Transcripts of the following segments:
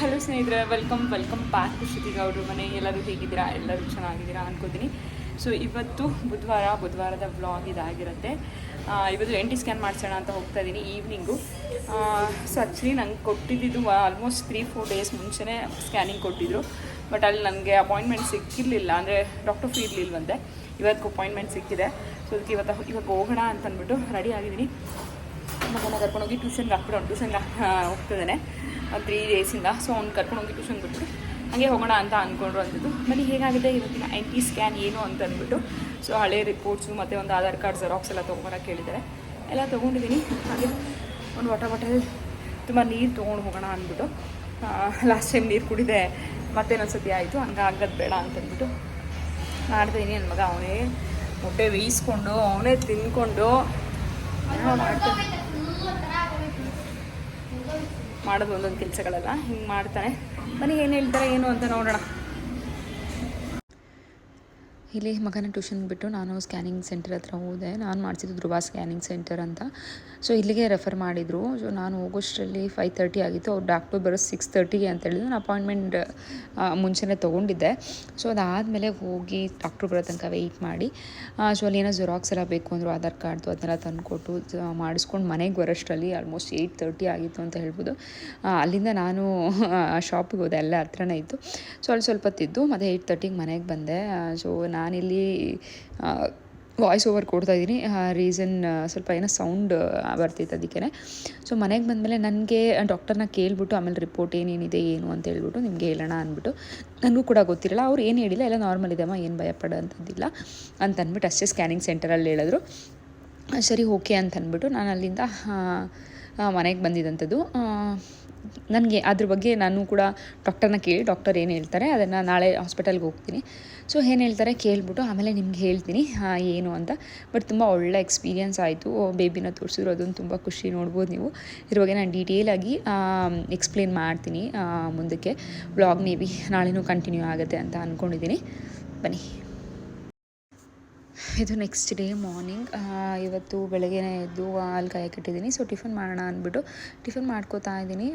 Hello ಸ್ನೇಹಿತರೆ welcome welcome back ಶ್ರುತಿ ಗೌಡ್ರು ಮನೆ. ಎಲ್ಲರೂ ಹೇಗಿದ್ದೀರಾ? ಎಲ್ಲರೂ ಚೆನ್ನಾಗಿದ್ದೀರಾ ಅನ್ಕೋತೀನಿ. ಸೊ ಇವತ್ತು ಬುಧವಾರ, ಬುಧವಾರದ ವ್ಲಾಗ್ ಇದಾಗಿರುತ್ತೆ. ಇವತ್ತು ಎಂಟಿ ಸ್ಕ್ಯಾನ್ ಮಾಡಿಸೋಣ ಅಂತ ಹೋಗ್ತಾ ಇದ್ದೀನಿ ಈವ್ನಿಂಗು ಸೊ ಆ್ಯಕ್ಚುಲಿ ನಂಗೆ ಕೊಟ್ಟಿದ್ದು ಆಲ್ಮೋಸ್ಟ್ ತ್ರೀ ಫೋರ್ ಡೇಸ್ ಮುಂಚೆನೇ ಸ್ಕ್ಯಾನಿಂಗ್ ಕೊಟ್ಟಿದ್ದರು ಬಟ್ ಅಲ್ಲಿ ನನಗೆ ಅಪಾಯಿಂಟ್ಮೆಂಟ್ ಸಿಕ್ಕಿರಲಿಲ್ಲ. ಅಂದರೆ ಡಾಕ್ಟರ್ ಫ್ರೀ ಇರಲಿಲ್ವಂತೆ. ಇವತ್ತು ಅಪಾಯಿಂಟ್ಮೆಂಟ್ ಸಿಕ್ಕಿದೆ. ಸೊ ಅದಕ್ಕೆ ಇವತ್ತು ಇವಾಗ ಹೋಗೋಣ ಅಂತ ಅಂದ್ಬಿಟ್ಟು ರೆಡಿ ಆಗಿದ್ದೀನಿ. ಮಗನ ಕರ್ಕೊಂಡೋಗಿ ಟ್ಯೂಷನ್ಗೆ ಹಾಕ್ಬಿಡೋಣ. ಟ್ಯೂಷನ್ಗೆ ಹೋಗ್ತಿದ್ದಾನೆ ತ್ರೀ ಡೇಸಿಂದ ಸೊ ಅವ್ನು ಕರ್ಕೊಂಡೋಗಿ ಟ್ಯೂಷನ್ ಬಿಟ್ಟು ಹಾಗೆ ಹೋಗೋಣ ಅಂತ ಅಂದ್ಕೊಂಡ್ರು ಅಂತದ್ದು ಬನ್ನಿ ಹೇಗಾಗಿದೆ ಇವತ್ತಿನ ಐ ಟಿ ಸ್ಕ್ಯಾನ್ ಏನು ಅಂತ ಅಂದ್ಬಿಟ್ಟು. ಸೊ ಹಳೆ ರಿಪೋರ್ಟ್ಸು ಮತ್ತು ಒಂದು ಆಧಾರ್ ಕಾರ್ಡ್ ಜೆರಾಕ್ಸ್ ಎಲ್ಲ ತೊಗೊಂಬರಕ್ಕೆ ಕೇಳಿದ್ದಾರೆ ಎಲ್ಲ ತೊಗೊಂಡಿದ್ದೀನಿ ಹಾಗೆ ಒಂದು ವಾಟರ್ ಬಾಟಲ್ ತುಂಬ ನೀರು ತೊಗೊಂಡು ಹೋಗೋಣ ಅಂದ್ಬಿಟ್ಟು. ಲಾಸ್ಟ್ ಟೈಮ್ ನೀರು ಕುಡಿದೆ ಮತ್ತೇನೊಂದು ಸತಿ ಆಯಿತು ಹಂಗೆ ಆಗೋದು ಬೇಡ ಅಂತಂದ್ಬಿಟ್ಟು ಮಾಡ್ತೀನಿ ನನ್ನ ಮಗ ಅವನೇ ಮೊಟ್ಟೆ ಬೇಯಿಸ್ಕೊಂಡು ಅವನೇ ತಿನ್ಕೊಂಡು. ಮಾಡ್ತಾನೆ ಮಾಡೋದು ಒಂದೊಂದು ಕೆಲಸಗಳೆಲ್ಲ ಹಿಂಗೆ ಮಾಡ್ತಾನೆ. ಬನ್ನಿ ಏನು ಹೇಳ್ತಾರೆ ಏನು ಅಂತ ನೋಡೋಣ. ಇಲ್ಲಿ ಮಗನ ಟ್ಯೂಷನ್ ಬಿಟ್ಟು ನಾನು ಸ್ಕ್ಯಾನಿಂಗ್ ಸೆಂಟರ್ ಹತ್ರ ಹೋದೆ. ನಾನು ಮಾಡಿಸಿದ್ದು ಧ್ರುವ ಸ್ಕ್ಯಾನಿಂಗ್ ಸೆಂಟರ್ ಅಂತ. ಸೊ ಇಲ್ಲಿಗೆ ರೆಫರ್ ಮಾಡಿದರು. ಸೊ ನಾನು ಹೋಗೋಷ್ಟರಲ್ಲಿ ಫೈವ್ ತರ್ಟಿ ಆಗಿತ್ತು. ಅವ್ರು ಡಾಕ್ಟರ್ ಬರೋ ಸಿಕ್ಸ್ ತರ್ಟಿಗೆ ಅಂತ ಹೇಳಿದ್ರು. ನಾನು ಅಪಾಯಿಂಟ್ಮೆಂಟ್ ಮುಂಚೆನೇ ತೊಗೊಂಡಿದ್ದೆ. ಸೊ ಅದಾದಮೇಲೆ ಹೋಗಿ ಡಾಕ್ಟ್ರು ಬರೋ ತನಕ ವೆಯ್ಟ್ ಮಾಡಿ. ಸೊ ಅಲ್ಲಿ ಏನೋ ಜೆರಾಕ್ಸ್ ಎಲ್ಲ ಬೇಕು ಅಂದರು ಆಧಾರ್ ಕಾರ್ಡ್ದು ಅದನ್ನೆಲ್ಲ ತಂದುಕೊಟ್ಟು ಮಾಡಿಸ್ಕೊಂಡು ಮನೆಗೆ ಬರೋಷ್ಟರಲ್ಲಿ ಆಲ್ಮೋಸ್ಟ್ ಏಯ್ಟ್ ತರ್ಟಿ ಆಗಿತ್ತು ಅಂತ ಹೇಳ್ಬೋದು. ಅಲ್ಲಿಂದ ನಾನು ಶಾಪಿಗೆ ಹೋದೆ. ಅಲ್ಲೇ ಹತ್ರನೇ ಇತ್ತು. ಸೊ ಅಲ್ಲಿ ಸ್ವಲ್ಪ ತಿದ್ದು, ಮತ್ತು ಏಯ್ಟ್ ತರ್ಟಿಗೆ ಮನೆಗೆ ಬಂದೆ. ಸೊ ನಾನಿಲ್ಲಿ ವಾಯ್ಸ್ ಓವರ್ ಕೊಡ್ತಾ ಇದ್ದೀನಿ. ರೀಸನ್ ಸ್ವಲ್ಪ ಏನೋ ಸೌಂಡ್ ಬರ್ತಿತ್ತು ಅದಕ್ಕೆ ಸೊ ಮನೆಗೆ ಬಂದಮೇಲೆ ನನಗೆ ಡಾಕ್ಟರ್ನ ಕೇಳಿಬಿಟ್ಟು, ಆಮೇಲೆ ರಿಪೋರ್ಟ್ ಏನೇನಿದೆ, ಏನು ಅಂತ ಹೇಳ್ಬಿಟ್ಟು ನಿಮಗೆ ಹೇಳೋಣ ಅಂದ್ಬಿಟ್ಟು, ನನಗೂ ಕೂಡ ಗೊತ್ತಿರಲ್ಲ. ಅವ್ರು ಏನು ಹೇಳಿಲ್ಲ, ಎಲ್ಲ ನಾರ್ಮಲ್ ಇದೆಮ್ಮ ಏನು ಭಯಪಡೋಂಥದ್ದಿಲ್ಲ ಅಂತ ಅಂದ್ಬಿಟ್ಟು ಅಷ್ಟೇ ಸ್ಕ್ಯಾನಿಂಗ್ ಸೆಂಟರಲ್ಲಿ ಹೇಳಿದ್ರು. ಸರಿ ಓಕೆ ಅಂತ ಅಂದ್ಬಿಟ್ಟು ನಾನು ಅಲ್ಲಿಂದ ಮನೆಗೆ ಬಂದಿದ್ದಂಥದ್ದು ನನಗೆ, ಅದ್ರ ಬಗ್ಗೆ ನಾನು ಕೂಡ ಡಾಕ್ಟರ್ನ ಕೇಳಿ ಡಾಕ್ಟರ್ ಏನು ಹೇಳ್ತಾರೆ, ಅದನ್ನು ನಾಳೆ ಹಾಸ್ಪಿಟಲ್ಗೆ ಹೋಗ್ತೀನಿ. ಸೊ ಏನು ಹೇಳ್ತಾರೆ ಕೇಳ್ಬಿಟ್ಟು ಆಮೇಲೆ ನಿಮ್ಗೆ ಹೇಳ್ತೀನಿ. ಏನು ಅಂತ. ಬಟ್ ತುಂಬ ಒಳ್ಳೆ ಎಕ್ಸ್ಪೀರಿಯನ್ಸ್ ಆಯಿತು. ಬೇಬಿನ ತೋರಿಸಿದ್ರು. ಅದೊಂದು ತುಂಬ ಖುಷಿ ನೋಡ್ಬೋದು ನೀವು. ಇರುವಾಗ ನಾನು ಡೀಟೇಲಾಗಿ ಎಕ್ಸ್ಪ್ಲೇನ್ ಮಾಡ್ತೀನಿ ಮುಂದಕ್ಕೆ. ವ್ಲಾಗ್ ಮೇ ಬಿ ನಾಳೆನೂ ಕಂಟಿನ್ಯೂ ಆಗುತ್ತೆ ಅಂತ ಅಂದ್ಕೊಂಡಿದ್ದೀನಿ ಬನ್ನಿ. ಇದು ನೆಕ್ಸ್ಟ್ ಡೇ ಮಾರ್ನಿಂಗ್ ಇವತ್ತು ಬೆಳಗ್ಗೆನೇ ಎದ್ದು ಹಾಲು ಕಾಯಕ್ಕಿಟ್ಟಿದ್ದೀನಿ ಸೊ ಟಿಫನ್ ಮಾಡೋಣ ಅಂದ್ಬಿಟ್ಟು ಟಿಫನ್ ಮಾಡ್ಕೋತಾ ಇದ್ದೀನಿ.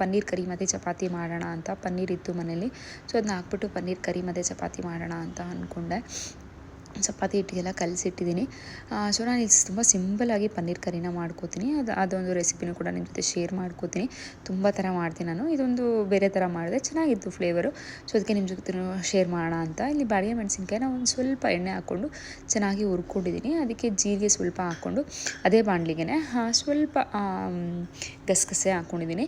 ಪನ್ನೀರ್ ಕರಿ ಮತ್ತು ಚಪಾತಿ ಮಾಡೋಣ ಅಂತ, ಪನ್ನೀರ್ ಇತ್ತು ಮನೇಲಿ. ಸೊ ಅದನ್ನ ಹಾಕ್ಬಿಟ್ಟು ಪನ್ನೀರ್ ಕರಿ ಮತ್ತು ಚಪಾತಿ ಮಾಡೋಣ ಅಂತ ಅಂದ್ಕೊಂಡೆ. ಚಪಾತಿ ಹಿಟ್ಟಿಗೆಲ್ಲ ಕಲಸಿಟ್ಟಿದ್ದೀನಿ. ಸೊ ನಾನು ಇದು ತುಂಬ ಸಿಂಪಲಾಗಿ ಪನ್ನೀರ್ ಕರಿನ ಮಾಡ್ಕೋತೀನಿ. ಅದು, ಅದೊಂದು ರೆಸಿಪಿನೂ ಕೂಡ ನಿಮ್ಮ ಜೊತೆ ಶೇರ್ ಮಾಡ್ಕೋತೀನಿ. ತುಂಬ ಥರ ಮಾಡ್ತೀನಿ ನಾನು. ಇದೊಂದು ಬೇರೆ ಥರ ಮಾಡಿದೆ ಚೆನ್ನಾಗಿತ್ತು ಫ್ಲೇವರು ಸೊ ಅದಕ್ಕೆ ನಿಮ್ಮ ಜೊತೆ ಶೇರ್ ಮಾಡೋಣ ಅಂತ. ಇಲ್ಲಿ ಬಾಡಿಗೆ ಮೆಣಸಿನ್ಕಾಯಿನ ಒಂದು ಸ್ವಲ್ಪ ಎಣ್ಣೆ ಹಾಕ್ಕೊಂಡು ಚೆನ್ನಾಗಿ ಹುರ್ಕೊಂಡಿದ್ದೀನಿ. ಅದಕ್ಕೆ ಜೀರಿಗೆ ಸ್ವಲ್ಪ ಹಾಕ್ಕೊಂಡು ಅದೇ ಬಾಣಲಿಗೆ ಸ್ವಲ್ಪ ಗಸಗಸೆ ಹಾಕ್ಕೊಂಡಿದ್ದೀನಿ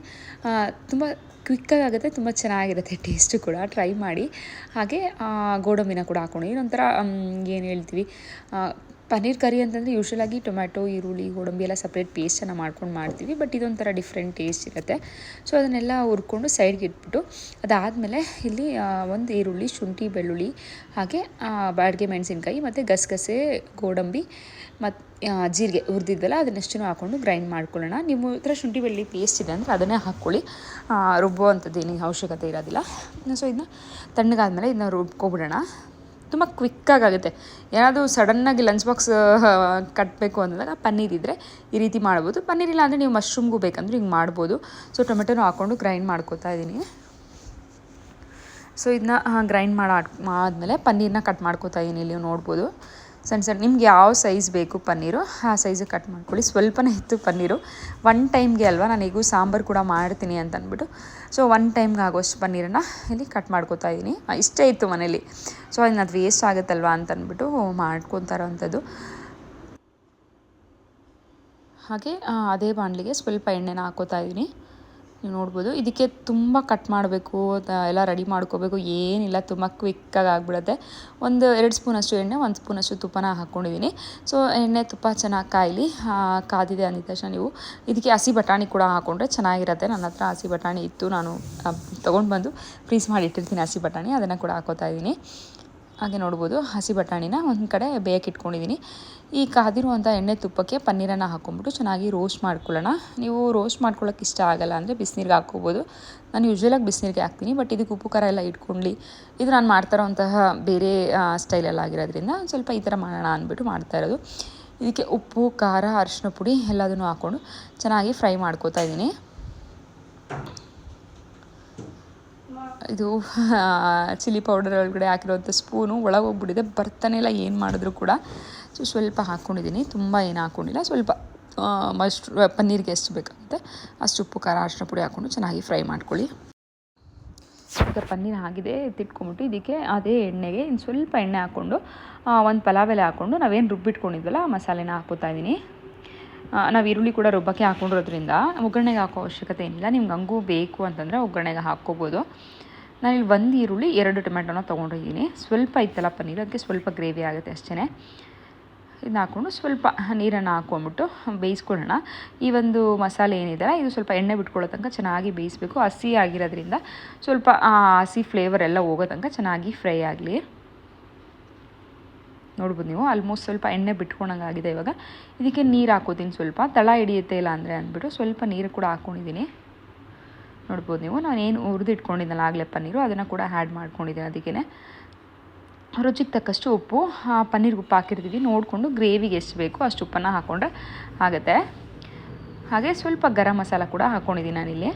ತುಂಬ ಕ್ವಿಕ್ಕಾಗಿ ಆಗುತ್ತೆ ತುಂಬ ಚೆನ್ನಾಗಿರುತ್ತೆ ಟೇಸ್ಟು ಕೂಡ. ಟ್ರೈ ಮಾಡಿ. ಹಾಗೆ ಗೋಡಂಬಿನ ಕೂಡ ಹಾಕ್ಕೊಂಡು ಏನೊಂಥರ ಏನು ಹೇಳ್ತೀವಿ ಪನ್ನೀರ್ ಕರಿ ಅಂತಂದರೆ ಯೂಶ್ವಲಾಗಿ ಟೊಮ್ಯಾಟೊ, ಈರುಳ್ಳಿ, ಗೋಡಂಬಿ ಎಲ್ಲ ಸಪ್ರೇಟ್ ಪೇಸ್ಟನ್ನು ಮಾಡ್ಕೊಂಡು ಮಾಡ್ತೀವಿ ಬಟ್ ಇದೊಂಥರ ಡಿಫ್ರೆಂಟ್ ಟೇಸ್ಟ್ ಇರುತ್ತೆ. ಸೊ ಅದನ್ನೆಲ್ಲ ಹುರ್ಕೊಂಡು ಸೈಡ್ಗೆ ಇಟ್ಬಿಟ್ಟು, ಅದಾದಮೇಲೆ ಇಲ್ಲಿ ಒಂದು ಈರುಳ್ಳಿ, ಶುಂಠಿ, ಬೆಳ್ಳುಳ್ಳಿ, ಹಾಗೆ ಬಾಡಿಗೆ ಮೆಣಸಿನ್ಕಾಯಿ ಮತ್ತು ಗಸಗಸೆ, ಗೋಡಂಬಿ ಮತ್ತು ಜೀರಿಗೆ ಹುರಿದಿದ್ದಲ್ಲ ಅದನ್ನಷ್ಟು ಹಾಕ್ಕೊಂಡು ಗ್ರೈಂಡ್ ಮಾಡ್ಕೊಳ್ಳೋಣ. ನಿಮ್ಮ ಹತ್ರ ಶುಂಠಿ, ಬೆಳ್ಳುಳ್ಳಿ ಪೇಸ್ಟ್ ಇದೆ ಅಂದರೆ ಅದನ್ನೇ ಹಾಕ್ಕೊಳ್ಳಿ. ರುಬ್ಬೋ ಅಂಥದ್ದು ಏನಿಗೆ ಅವಶ್ಯಕತೆ ಇರೋದಿಲ್ಲ. ಸೊ ಇದನ್ನ ತಣ್ಣಗಾದ್ಮೇಲೆ ಇದನ್ನ ರುಬ್ಕೊಬಿಡೋಣ. ತುಂಬ ಕ್ವಿಕ್ಕಾಗುತ್ತೆ ಏನಾದರೂ ಸಡನ್ನಾಗಿ ಲಂಚ್ ಬಾಕ್ಸ್ ಕಟ್ಟಬೇಕು ಅಂದಾಗ ಪನ್ನೀರ್ ಇದ್ದರೆ ಈ ರೀತಿ ಮಾಡ್ಬೋದು. ಪನ್ನೀರ್ ಇಲ್ಲ ಅಂದರೆ ನೀವು ಮಶ್ರೂಮ್ಗೂ ಬೇಕಂದ್ರೆ ಹಿಂಗೆ ಮಾಡ್ಬೋದು. ಸೊ ಟೊಮೆಟೊನೂ ಹಾಕ್ಕೊಂಡು ಗ್ರೈಂಡ್ ಮಾಡ್ಕೊತಾ ಇದ್ದೀನಿ ಸೊ ಇದನ್ನ ಗ್ರೈಂಡ್ ಮಾಡಿ ಆದಮೇಲೆ ಪನ್ನೀರನ್ನ ಕಟ್ ಮಾಡ್ಕೋತಾ ಇದ್ದೀನಿ ಇಲ್ಲಿ ನೋಡ್ಬೋದು. ಸಣ್ಣ ಸಣ್ಣ ನಿಮ್ಗೆ ಯಾವ ಸೈಜ್ ಬೇಕು ಪನ್ನೀರು, ಆ ಸೈಜಿಗೆ ಕಟ್ ಮಾಡ್ಕೊಳ್ಳಿ. ಸ್ವಲ್ಪನೇ ಇತ್ತು ಪನ್ನೀರು. ಒನ್ ಟೈಮ್ಗೆ ಅಲ್ವಾ ನಾನು ಈಗೂ ಸಾಂಬಾರು ಕೂಡ ಮಾಡ್ತೀನಿ ಅಂತ ಅಂದ್ಬಿಟ್ಟು ಸೊ ಒನ್ ಟೈಮ್ಗೆ ಆಗೋಷ್ಟು ಪನ್ನೀರನ್ನು ಇಲ್ಲಿ ಕಟ್ ಮಾಡ್ಕೊತಾ ಇದ್ದೀನಿ ಇಷ್ಟೇ ಇತ್ತು ಮನೇಲಿ. ಸೊ ಅದನ್ನ ಅದು ವೇಸ್ಟ್ ಆಗುತ್ತಲ್ವ ಅಂತ ಅಂದ್ಬಿಟ್ಟು ಇರೋವಂಥದ್ದು. ಹಾಗೆ ಅದೇ ಬಾಣಲಿಗೆ ಸ್ವಲ್ಪ ಎಣ್ಣೆನ ಹಾಕೋತಾ ಇದ್ದೀನಿ ನೀವು ನೋಡ್ಬೋದು. ಇದಕ್ಕೆ ತುಂಬ ಕಟ್ ಮಾಡಬೇಕು ಎಲ್ಲ ರೆಡಿ ಮಾಡ್ಕೋಬೇಕು, ಏನಿಲ್ಲ, ತುಂಬ ಕ್ವಿಕ್ಕಾಗಿ ಆಗಿಬಿಡುತ್ತೆ. ಒಂದು ಎರಡು ಸ್ಪೂನಷ್ಟು ಎಣ್ಣೆ, ಒಂದು ಸ್ಪೂನಷ್ಟು ತುಪ್ಪನ ಹಾಕ್ಕೊಂಡಿದ್ದೀನಿ ಸೊ ಎಣ್ಣೆ, ತುಪ್ಪ ಚೆನ್ನಾಗಿ ಕಾಯಲಿ ಕಾದಿದೆ ಅಂದಿದ ತಕ್ಷಣ ನೀವು ಇದಕ್ಕೆ ಹಸಿ ಬಟಾಣಿ ಕೂಡ ಹಾಕ್ಕೊಂಡ್ರೆ ಚೆನ್ನಾಗಿರುತ್ತೆ. ನನ್ನ ಹತ್ರ ಹಸಿ ಬಟಾಣಿ ಇತ್ತು, ನಾನು ತೊಗೊಂಡು ಬಂದು ಫ್ರೀಸ್ ಮಾಡಿ ಇಟ್ಟಿರ್ತೀನಿ ಹಸಿ ಬಟಾಣಿ, ಅದನ್ನು ಕೂಡ ಹಾಕೋತಾ ಇದ್ದೀನಿ ಹಾಗೆ ನೋಡ್ಬೋದು, ಹಸಿ ಬಟಾಣಿನ ಒಂದು ಕಡೆ ಬೇಯಕ್ಕೆ ಇಟ್ಕೊಂಡಿದ್ದೀನಿ ಈ ಕಾದಿರುವಂಥ ಎಣ್ಣೆ ತುಪ್ಪಕ್ಕೆ ಪನ್ನೀರನ್ನು ಹಾಕ್ಕೊಂಬಿಟ್ಟು ಚೆನ್ನಾಗಿ ರೋಸ್ಟ್ ಮಾಡ್ಕೊಳ್ಳೋಣ. ನೀವು ರೋಸ್ಟ್ ಮಾಡ್ಕೊಳ್ಳೋಕೆ ಇಷ್ಟ ಆಗಲ್ಲ ಅಂದರೆ ಬಿಸಿನೀರಿಗೆ ಹಾಕ್ಕೋಬೋದು. ನಾನು ಯೂಶ್ವಲಾಗಿ ಬಿಸಿನೀರಿಗೆ ಹಾಕ್ತೀನಿ ಬಟ್ ಇದಕ್ಕೆ ಉಪ್ಪು, ಖಾರ ಎಲ್ಲ ಇಟ್ಕೊಂಡು ಇದು ನಾನು ಮಾಡ್ತಾ ಇರೋವಂತಹ ಬೇರೆ ಸ್ಟೈಲೆಲ್ಲ ಆಗಿರೋದ್ರಿಂದ ಸ್ವಲ್ಪ ಈ ಥರ ಮಾಡೋಣ ಅಂದ್ಬಿಟ್ಟು ಮಾಡ್ತಾ ಇರೋದು. ಇದಕ್ಕೆ ಉಪ್ಪು, ಖಾರ ಅರಿಶಿನ ಪುಡಿ ಎಲ್ಲದನ್ನು ಹಾಕ್ಕೊಂಡು ಚೆನ್ನಾಗಿ ಫ್ರೈ ಮಾಡ್ಕೋತಾ ಇದ್ದೀನಿ. ಇದು ಚಿಲ್ಲಿ ಪೌಡರ್ ಒಳಗಡೆ ಹಾಕಿರೋಂಥ ಸ್ಪೂನು ಒಳಗೆ ಹೋಗ್ಬಿಟ್ಟಿದೆ. ಬರ್ತಾನೆ ಇಲ್ಲ, ಏನು ಮಾಡಿದ್ರು ಕೂಡ. ಸೊ ಸ್ವಲ್ಪ ಹಾಕ್ಕೊಂಡಿದ್ದೀನಿ ತುಂಬ ಏನು ಹಾಕ್ಕೊಂಡಿಲ್ಲ ಸ್ವಲ್ಪ ಮಸ್ಟ್ ಪನ್ನೀರಿಗೆ ಎಷ್ಟು ಬೇಕಾಗುತ್ತೆ ಅಷ್ಟು ಉಪ್ಪು, ಖಾರ ಅರಿಶಿನ ಪುಡಿ ಹಾಕ್ಕೊಂಡು ಚೆನ್ನಾಗಿ ಫ್ರೈ ಮಾಡ್ಕೊಳ್ಳಿ. ಈಗ ಪನ್ನೀರ್ ಆಗಿದೆ, ತಿಟ್ಕೊಂಬಿಟ್ಟು ಇದಕ್ಕೆ ಅದೇ ಎಣ್ಣೆಗೆ ಇನ್ನು ಸ್ವಲ್ಪ ಎಣ್ಣೆ ಹಾಕ್ಕೊಂಡು ಒಂದು ಪಲಾವ್ ಎಲೆ ಹಾಕ್ಕೊಂಡು ನಾವೇನು ರುಬ್ಬಿಟ್ಕೊಂಡಿದ್ವಲ್ಲ ಮಸಾಲೆನ ಹಾಕೋತಾ ಇದ್ದೀನಿ. ನಾವು ಈರುಳ್ಳಿ ಕೂಡ ರುಬ್ಬಕ್ಕೆ ಹಾಕ್ಕೊಂಡಿರೋದ್ರಿಂದ ಒಗ್ಗರಣೆಗೆ ಹಾಕೋ ಅವಶ್ಯಕತೆ ಏನಿಲ್ಲ. ನಿಮ್ಗೆ ಹಂಗೂ ಬೇಕು ಅಂತಂದರೆ ಒಗ್ಗರಣೆಗೆ ಹಾಕ್ಕೋಬೋದು. ನಾನಿಲ್ಲಿ ಒಂದು ಈರುಳ್ಳಿ, ಎರಡು ಟೊಮೆಟೊನ ತೊಗೊಂಡಿದ್ದೀನಿ. ಸ್ವಲ್ಪ ಇತ್ತಲ್ಲ ಪನ್ನೀರ್, ಅದಕ್ಕೆ ಸ್ವಲ್ಪ ಗ್ರೇವಿ ಆಗುತ್ತೆ ಅಷ್ಟೇ ಇದನ್ನ ಹಾಕ್ಕೊಂಡು ಸ್ವಲ್ಪ ನೀರನ್ನು ಹಾಕ್ಕೊಂಬಿಟ್ಟು ಬೇಯಿಸ್ಕೊಳ್ಳೋಣ. ಈ ಒಂದು ಮಸಾಲೆ ಏನಿದೆ, ಇದು ಸ್ವಲ್ಪ ಎಣ್ಣೆ ಬಿಟ್ಕೊಳ್ಳೋ ತನಕ ಚೆನ್ನಾಗಿ ಬೇಯಿಸಬೇಕು. ಹಸಿ ಆಗಿರೋದ್ರಿಂದ ಸ್ವಲ್ಪ ಹಸಿ ಫ್ಲೇವರ್ ಎಲ್ಲ ಹೋಗೋ ತನಕ ಚೆನ್ನಾಗಿ ಫ್ರೈ ಆಗಲಿ. ನೋಡ್ಬೋದು ನೀವು ಆಲ್ಮೋಸ್ಟ್ ಸ್ವಲ್ಪ ಎಣ್ಣೆ ಬಿಟ್ಕೊಂಡಂಗೆ ಆಗಿದೆ ಇವಾಗ. ಇದಕ್ಕೆ ನೀರು ಹಾಕೋತೀನಿ ಸ್ವಲ್ಪ. ತಳ ಹಿಡಿಯುತ್ತೆ ಇಲ್ಲ ಅಂದರೆ ಅಂದ್ಬಿಟ್ಟು ಸ್ವಲ್ಪ ನೀರು ಕೂಡ ಹಾಕ್ಕೊಂಡಿದ್ದೀನಿ ನೋಡ್ಬೋದು ನೀವು ನಾನು ಏನು ಹುರಿದಿಟ್ಕೊಂಡಿದ್ದಲ್ಲ, ಆಗಲೇ ಪನ್ನೀರು, ಅದನ್ನು ಕೂಡ ಆ್ಯಡ್ ಮಾಡ್ಕೊಂಡಿದ್ದೀನಿ ಅದಕ್ಕೆ ರುಚಿಗೆ ತಕ್ಕಷ್ಟು ಉಪ್ಪು ಪನ್ನೀರ್ಗೆ ಉಪ್ಪು ಹಾಕಿರ್ತೀವಿ. ನೋಡಿಕೊಂಡು ಗ್ರೇವಿಗೆ ಎಷ್ಟು ಬೇಕು ಅಷ್ಟು ಉಪ್ಪನ್ನು ಹಾಕ್ಕೊಂಡ್ರೆ ಆಗುತ್ತೆ. ಹಾಗೆ ಸ್ವಲ್ಪ ಗರಂ ಮಸಾಲ ಕೂಡ ಹಾಕ್ಕೊಂಡಿದ್ದೀನಿ ನಾನಿಲ್ಲಿ.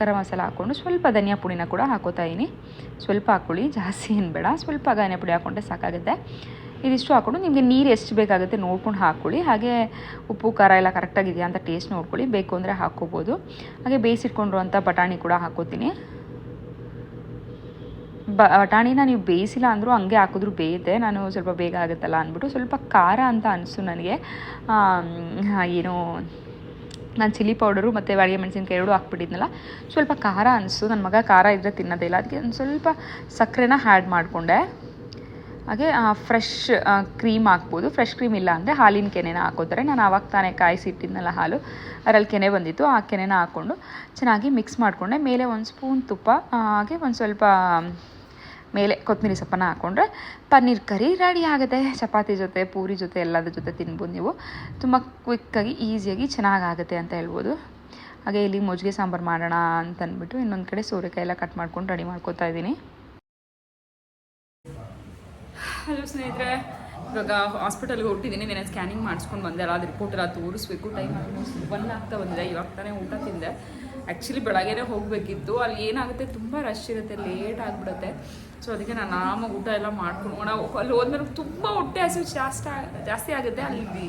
ಗರಂ ಮಸಾಲ ಹಾಕ್ಕೊಂಡು ಸ್ವಲ್ಪ ಧನಿಯಾ ಪುಡಿನ ಕೂಡ ಹಾಕೋತಾ ಇದ್ದೀನಿ ಸ್ವಲ್ಪ ಹಾಕ್ಕೊಳ್ಳಿ ಜಾಸ್ತಿ ಏನು ಬೇಡ. ಸ್ವಲ್ಪ ಧನಿಯಾ ಪುಡಿ ಹಾಕ್ಕೊಂಡ್ರೆ ಸಾಕಾಗುತ್ತೆ. ಇದಿಷ್ಟು ಹಾಕ್ಕೊಂಡು ನಿಮಗೆ ನೀರು ಎಷ್ಟು ಬೇಕಾಗುತ್ತೆ ನೋಡ್ಕೊಂಡು ಹಾಕ್ಕೊಳ್ಳಿ ಹಾಗೆ ಉಪ್ಪು, ಖಾರ ಎಲ್ಲ ಕರೆಕ್ಟಾಗಿದೆಯಾ ಅಂತ ಟೇಸ್ಟ್ ನೋಡ್ಕೊಳ್ಳಿ. ಬೇಕು ಅಂದರೆ ಹಾಕ್ಕೋಬೋದು. ಹಾಗೆ ಬೇಯಿಸಿಟ್ಕೊಂಡಿರುವಂಥ ಬಟಾಣಿ ಕೂಡ ಹಾಕೋತೀನಿ. ಬಟಾಣಿನ ನೀವು ಬೇಯಿಸಿಲ್ಲ ಅಂದರೂ ಹಂಗೆ ಹಾಕಿದ್ರು ಬೇಯುತ್ತೆ. ನಾನು ಸ್ವಲ್ಪ ಬೇಗ ಆಗುತ್ತಲ್ಲ ಅಂದ್ಬಿಟ್ಟು ಸ್ವಲ್ಪ ಖಾರ ಅಂತ ಅನಿಸ್ತು ನನಗೆ. ಏನು, ನಾನು ಚಿಲ್ಲಿ ಪೌಡರು ಮತ್ತು ಬಾಡಿಗೆ ಮೆಣಸಿನ್ಕಾಯಿ ಎರಡು ಹಾಕ್ಬಿಟ್ಟಿದ್ನಲ್ಲ, ಸ್ವಲ್ಪ ಖಾರ ಅನಿಸ್ತು ನನ್ನ ಮಗ ಖಾರ ಇದ್ದರೆ ತಿನ್ನೋದೇ ಇಲ್ಲ. ಅದಕ್ಕೆ ಒಂದು ಸ್ವಲ್ಪ ಸಕ್ಕರೆನ ಹ್ಯಾಡ್ ಮಾಡಿಕೊಂಡೆ. ಹಾಗೆ ಫ್ರೆಶ್ ಕ್ರೀಮ್ ಹಾಕ್ಬೋದು. ಫ್ರೆಶ್ ಕ್ರೀಮ್ ಇಲ್ಲ ಅಂದರೆ ಹಾಲಿನ ಕೆನೆನ ಹಾಕೋತಾರೆ. ನಾನು ಆವಾಗ ತಾನೇ ಕಾಯಿಸಿಟ್ಟಿದ್ನಲ್ಲ ಹಾಲು. ಅದರಲ್ಲಿ ಕೆನೆ ಬಂದಿತ್ತು. ಆ ಕೆನೆನ ಹಾಕ್ಕೊಂಡು ಚೆನ್ನಾಗಿ ಮಿಕ್ಸ್ ಮಾಡಿಕೊಂಡೆ. ಮೇಲೆ ಒಂದು ಸ್ಪೂನ್ ತುಪ್ಪ ಹಾಗೆ ಒಂದು ಸ್ವಲ್ಪ ಮೇಲೆ ಕೊತ್ತಂಬರಿ ಸೊಪ್ಪನ್ನ ಹಾಕ್ಕೊಂಡ್ರೆ ಪನ್ನೀರ್ ಕರಿ ರೆಡಿ ಆಗುತ್ತೆ. ಚಪಾತಿ ಜೊತೆ, ಪೂರಿ ಜೊತೆ, ಎಲ್ಲದ್ರ ಜೊತೆ ತಿನ್ಬೋದು ನೀವು. ತುಂಬ ಕ್ವಿಕ್ಕಾಗಿ ಈಸಿಯಾಗಿ ಚೆನ್ನಾಗಾಗುತ್ತೆ ಅಂತ ಹೇಳ್ಬೋದು. ಹಾಗೆ ಇಲ್ಲಿ ಮಜ್ಜಿಗೆ ಸಾಂಬಾರು ಮಾಡೋಣ ಅಂತ ಅಂದ್ಬಿಟ್ಟು ಇನ್ನೊಂದು ಕಡೆ ಸೋರೆಕಾಯಿ ಎಲ್ಲ ಕಟ್ ಮಾಡ್ಕೊಂಡು ರೆಡಿ ಮಾಡ್ಕೊತಾ ಇದ್ದೀನಿ. ಹಲೋ ಸ್ನೇಹಿತರೆ, ಇವಾಗ ಹಾಸ್ಪಿಟಲ್ಗೆ ಹೊರಟಿದ್ದೀನಿ ನೆನೆ ಸ್ಕ್ಯಾನಿಂಗ್ ಮಾಡಿಸ್ಕೊಂಡು ಬಂದೆ. ಅಲ್ಲ ಅದು ರಿಪೋರ್ಟ್ ಎಲ್ಲ ತೋರಿಸ್ಬೇಕು. ಟೈಮ್ ಆಲ್ಮೋಸ್ಟ್ ಒನ್ ಆಗ್ತಾ ಬಂದಿದೆ. ಇವಾಗ ತಾನೇ ಊಟ ತಿಂದೆ. ಆ್ಯಕ್ಚುಲಿ ಬೆಳಗ್ಗೆನೇ ಹೋಗಬೇಕಿತ್ತು. ಅಲ್ಲಿ ಏನಾಗುತ್ತೆ? ತುಂಬ ರಶ್ ಇರುತ್ತೆ. ಲೇಟ್ ಆಗಿಬಿಡುತ್ತೆ. ಸೊ ಅದಕ್ಕೆ ನಾನು ಆರಾಮಾಗಿ ಊಟ ಎಲ್ಲ ಮಾಡ್ಕೊಂಡು ನಾವು ಅಲ್ಲಿ ಹೋದ್ಮೇಲೆ ತುಂಬ ಹೊಟ್ಟೆ ಹಸಿವು ಜಾಸ್ತಿ ಜಾಸ್ತಿ ಆಗುತ್ತೆ, ಅಲ್ಲಿ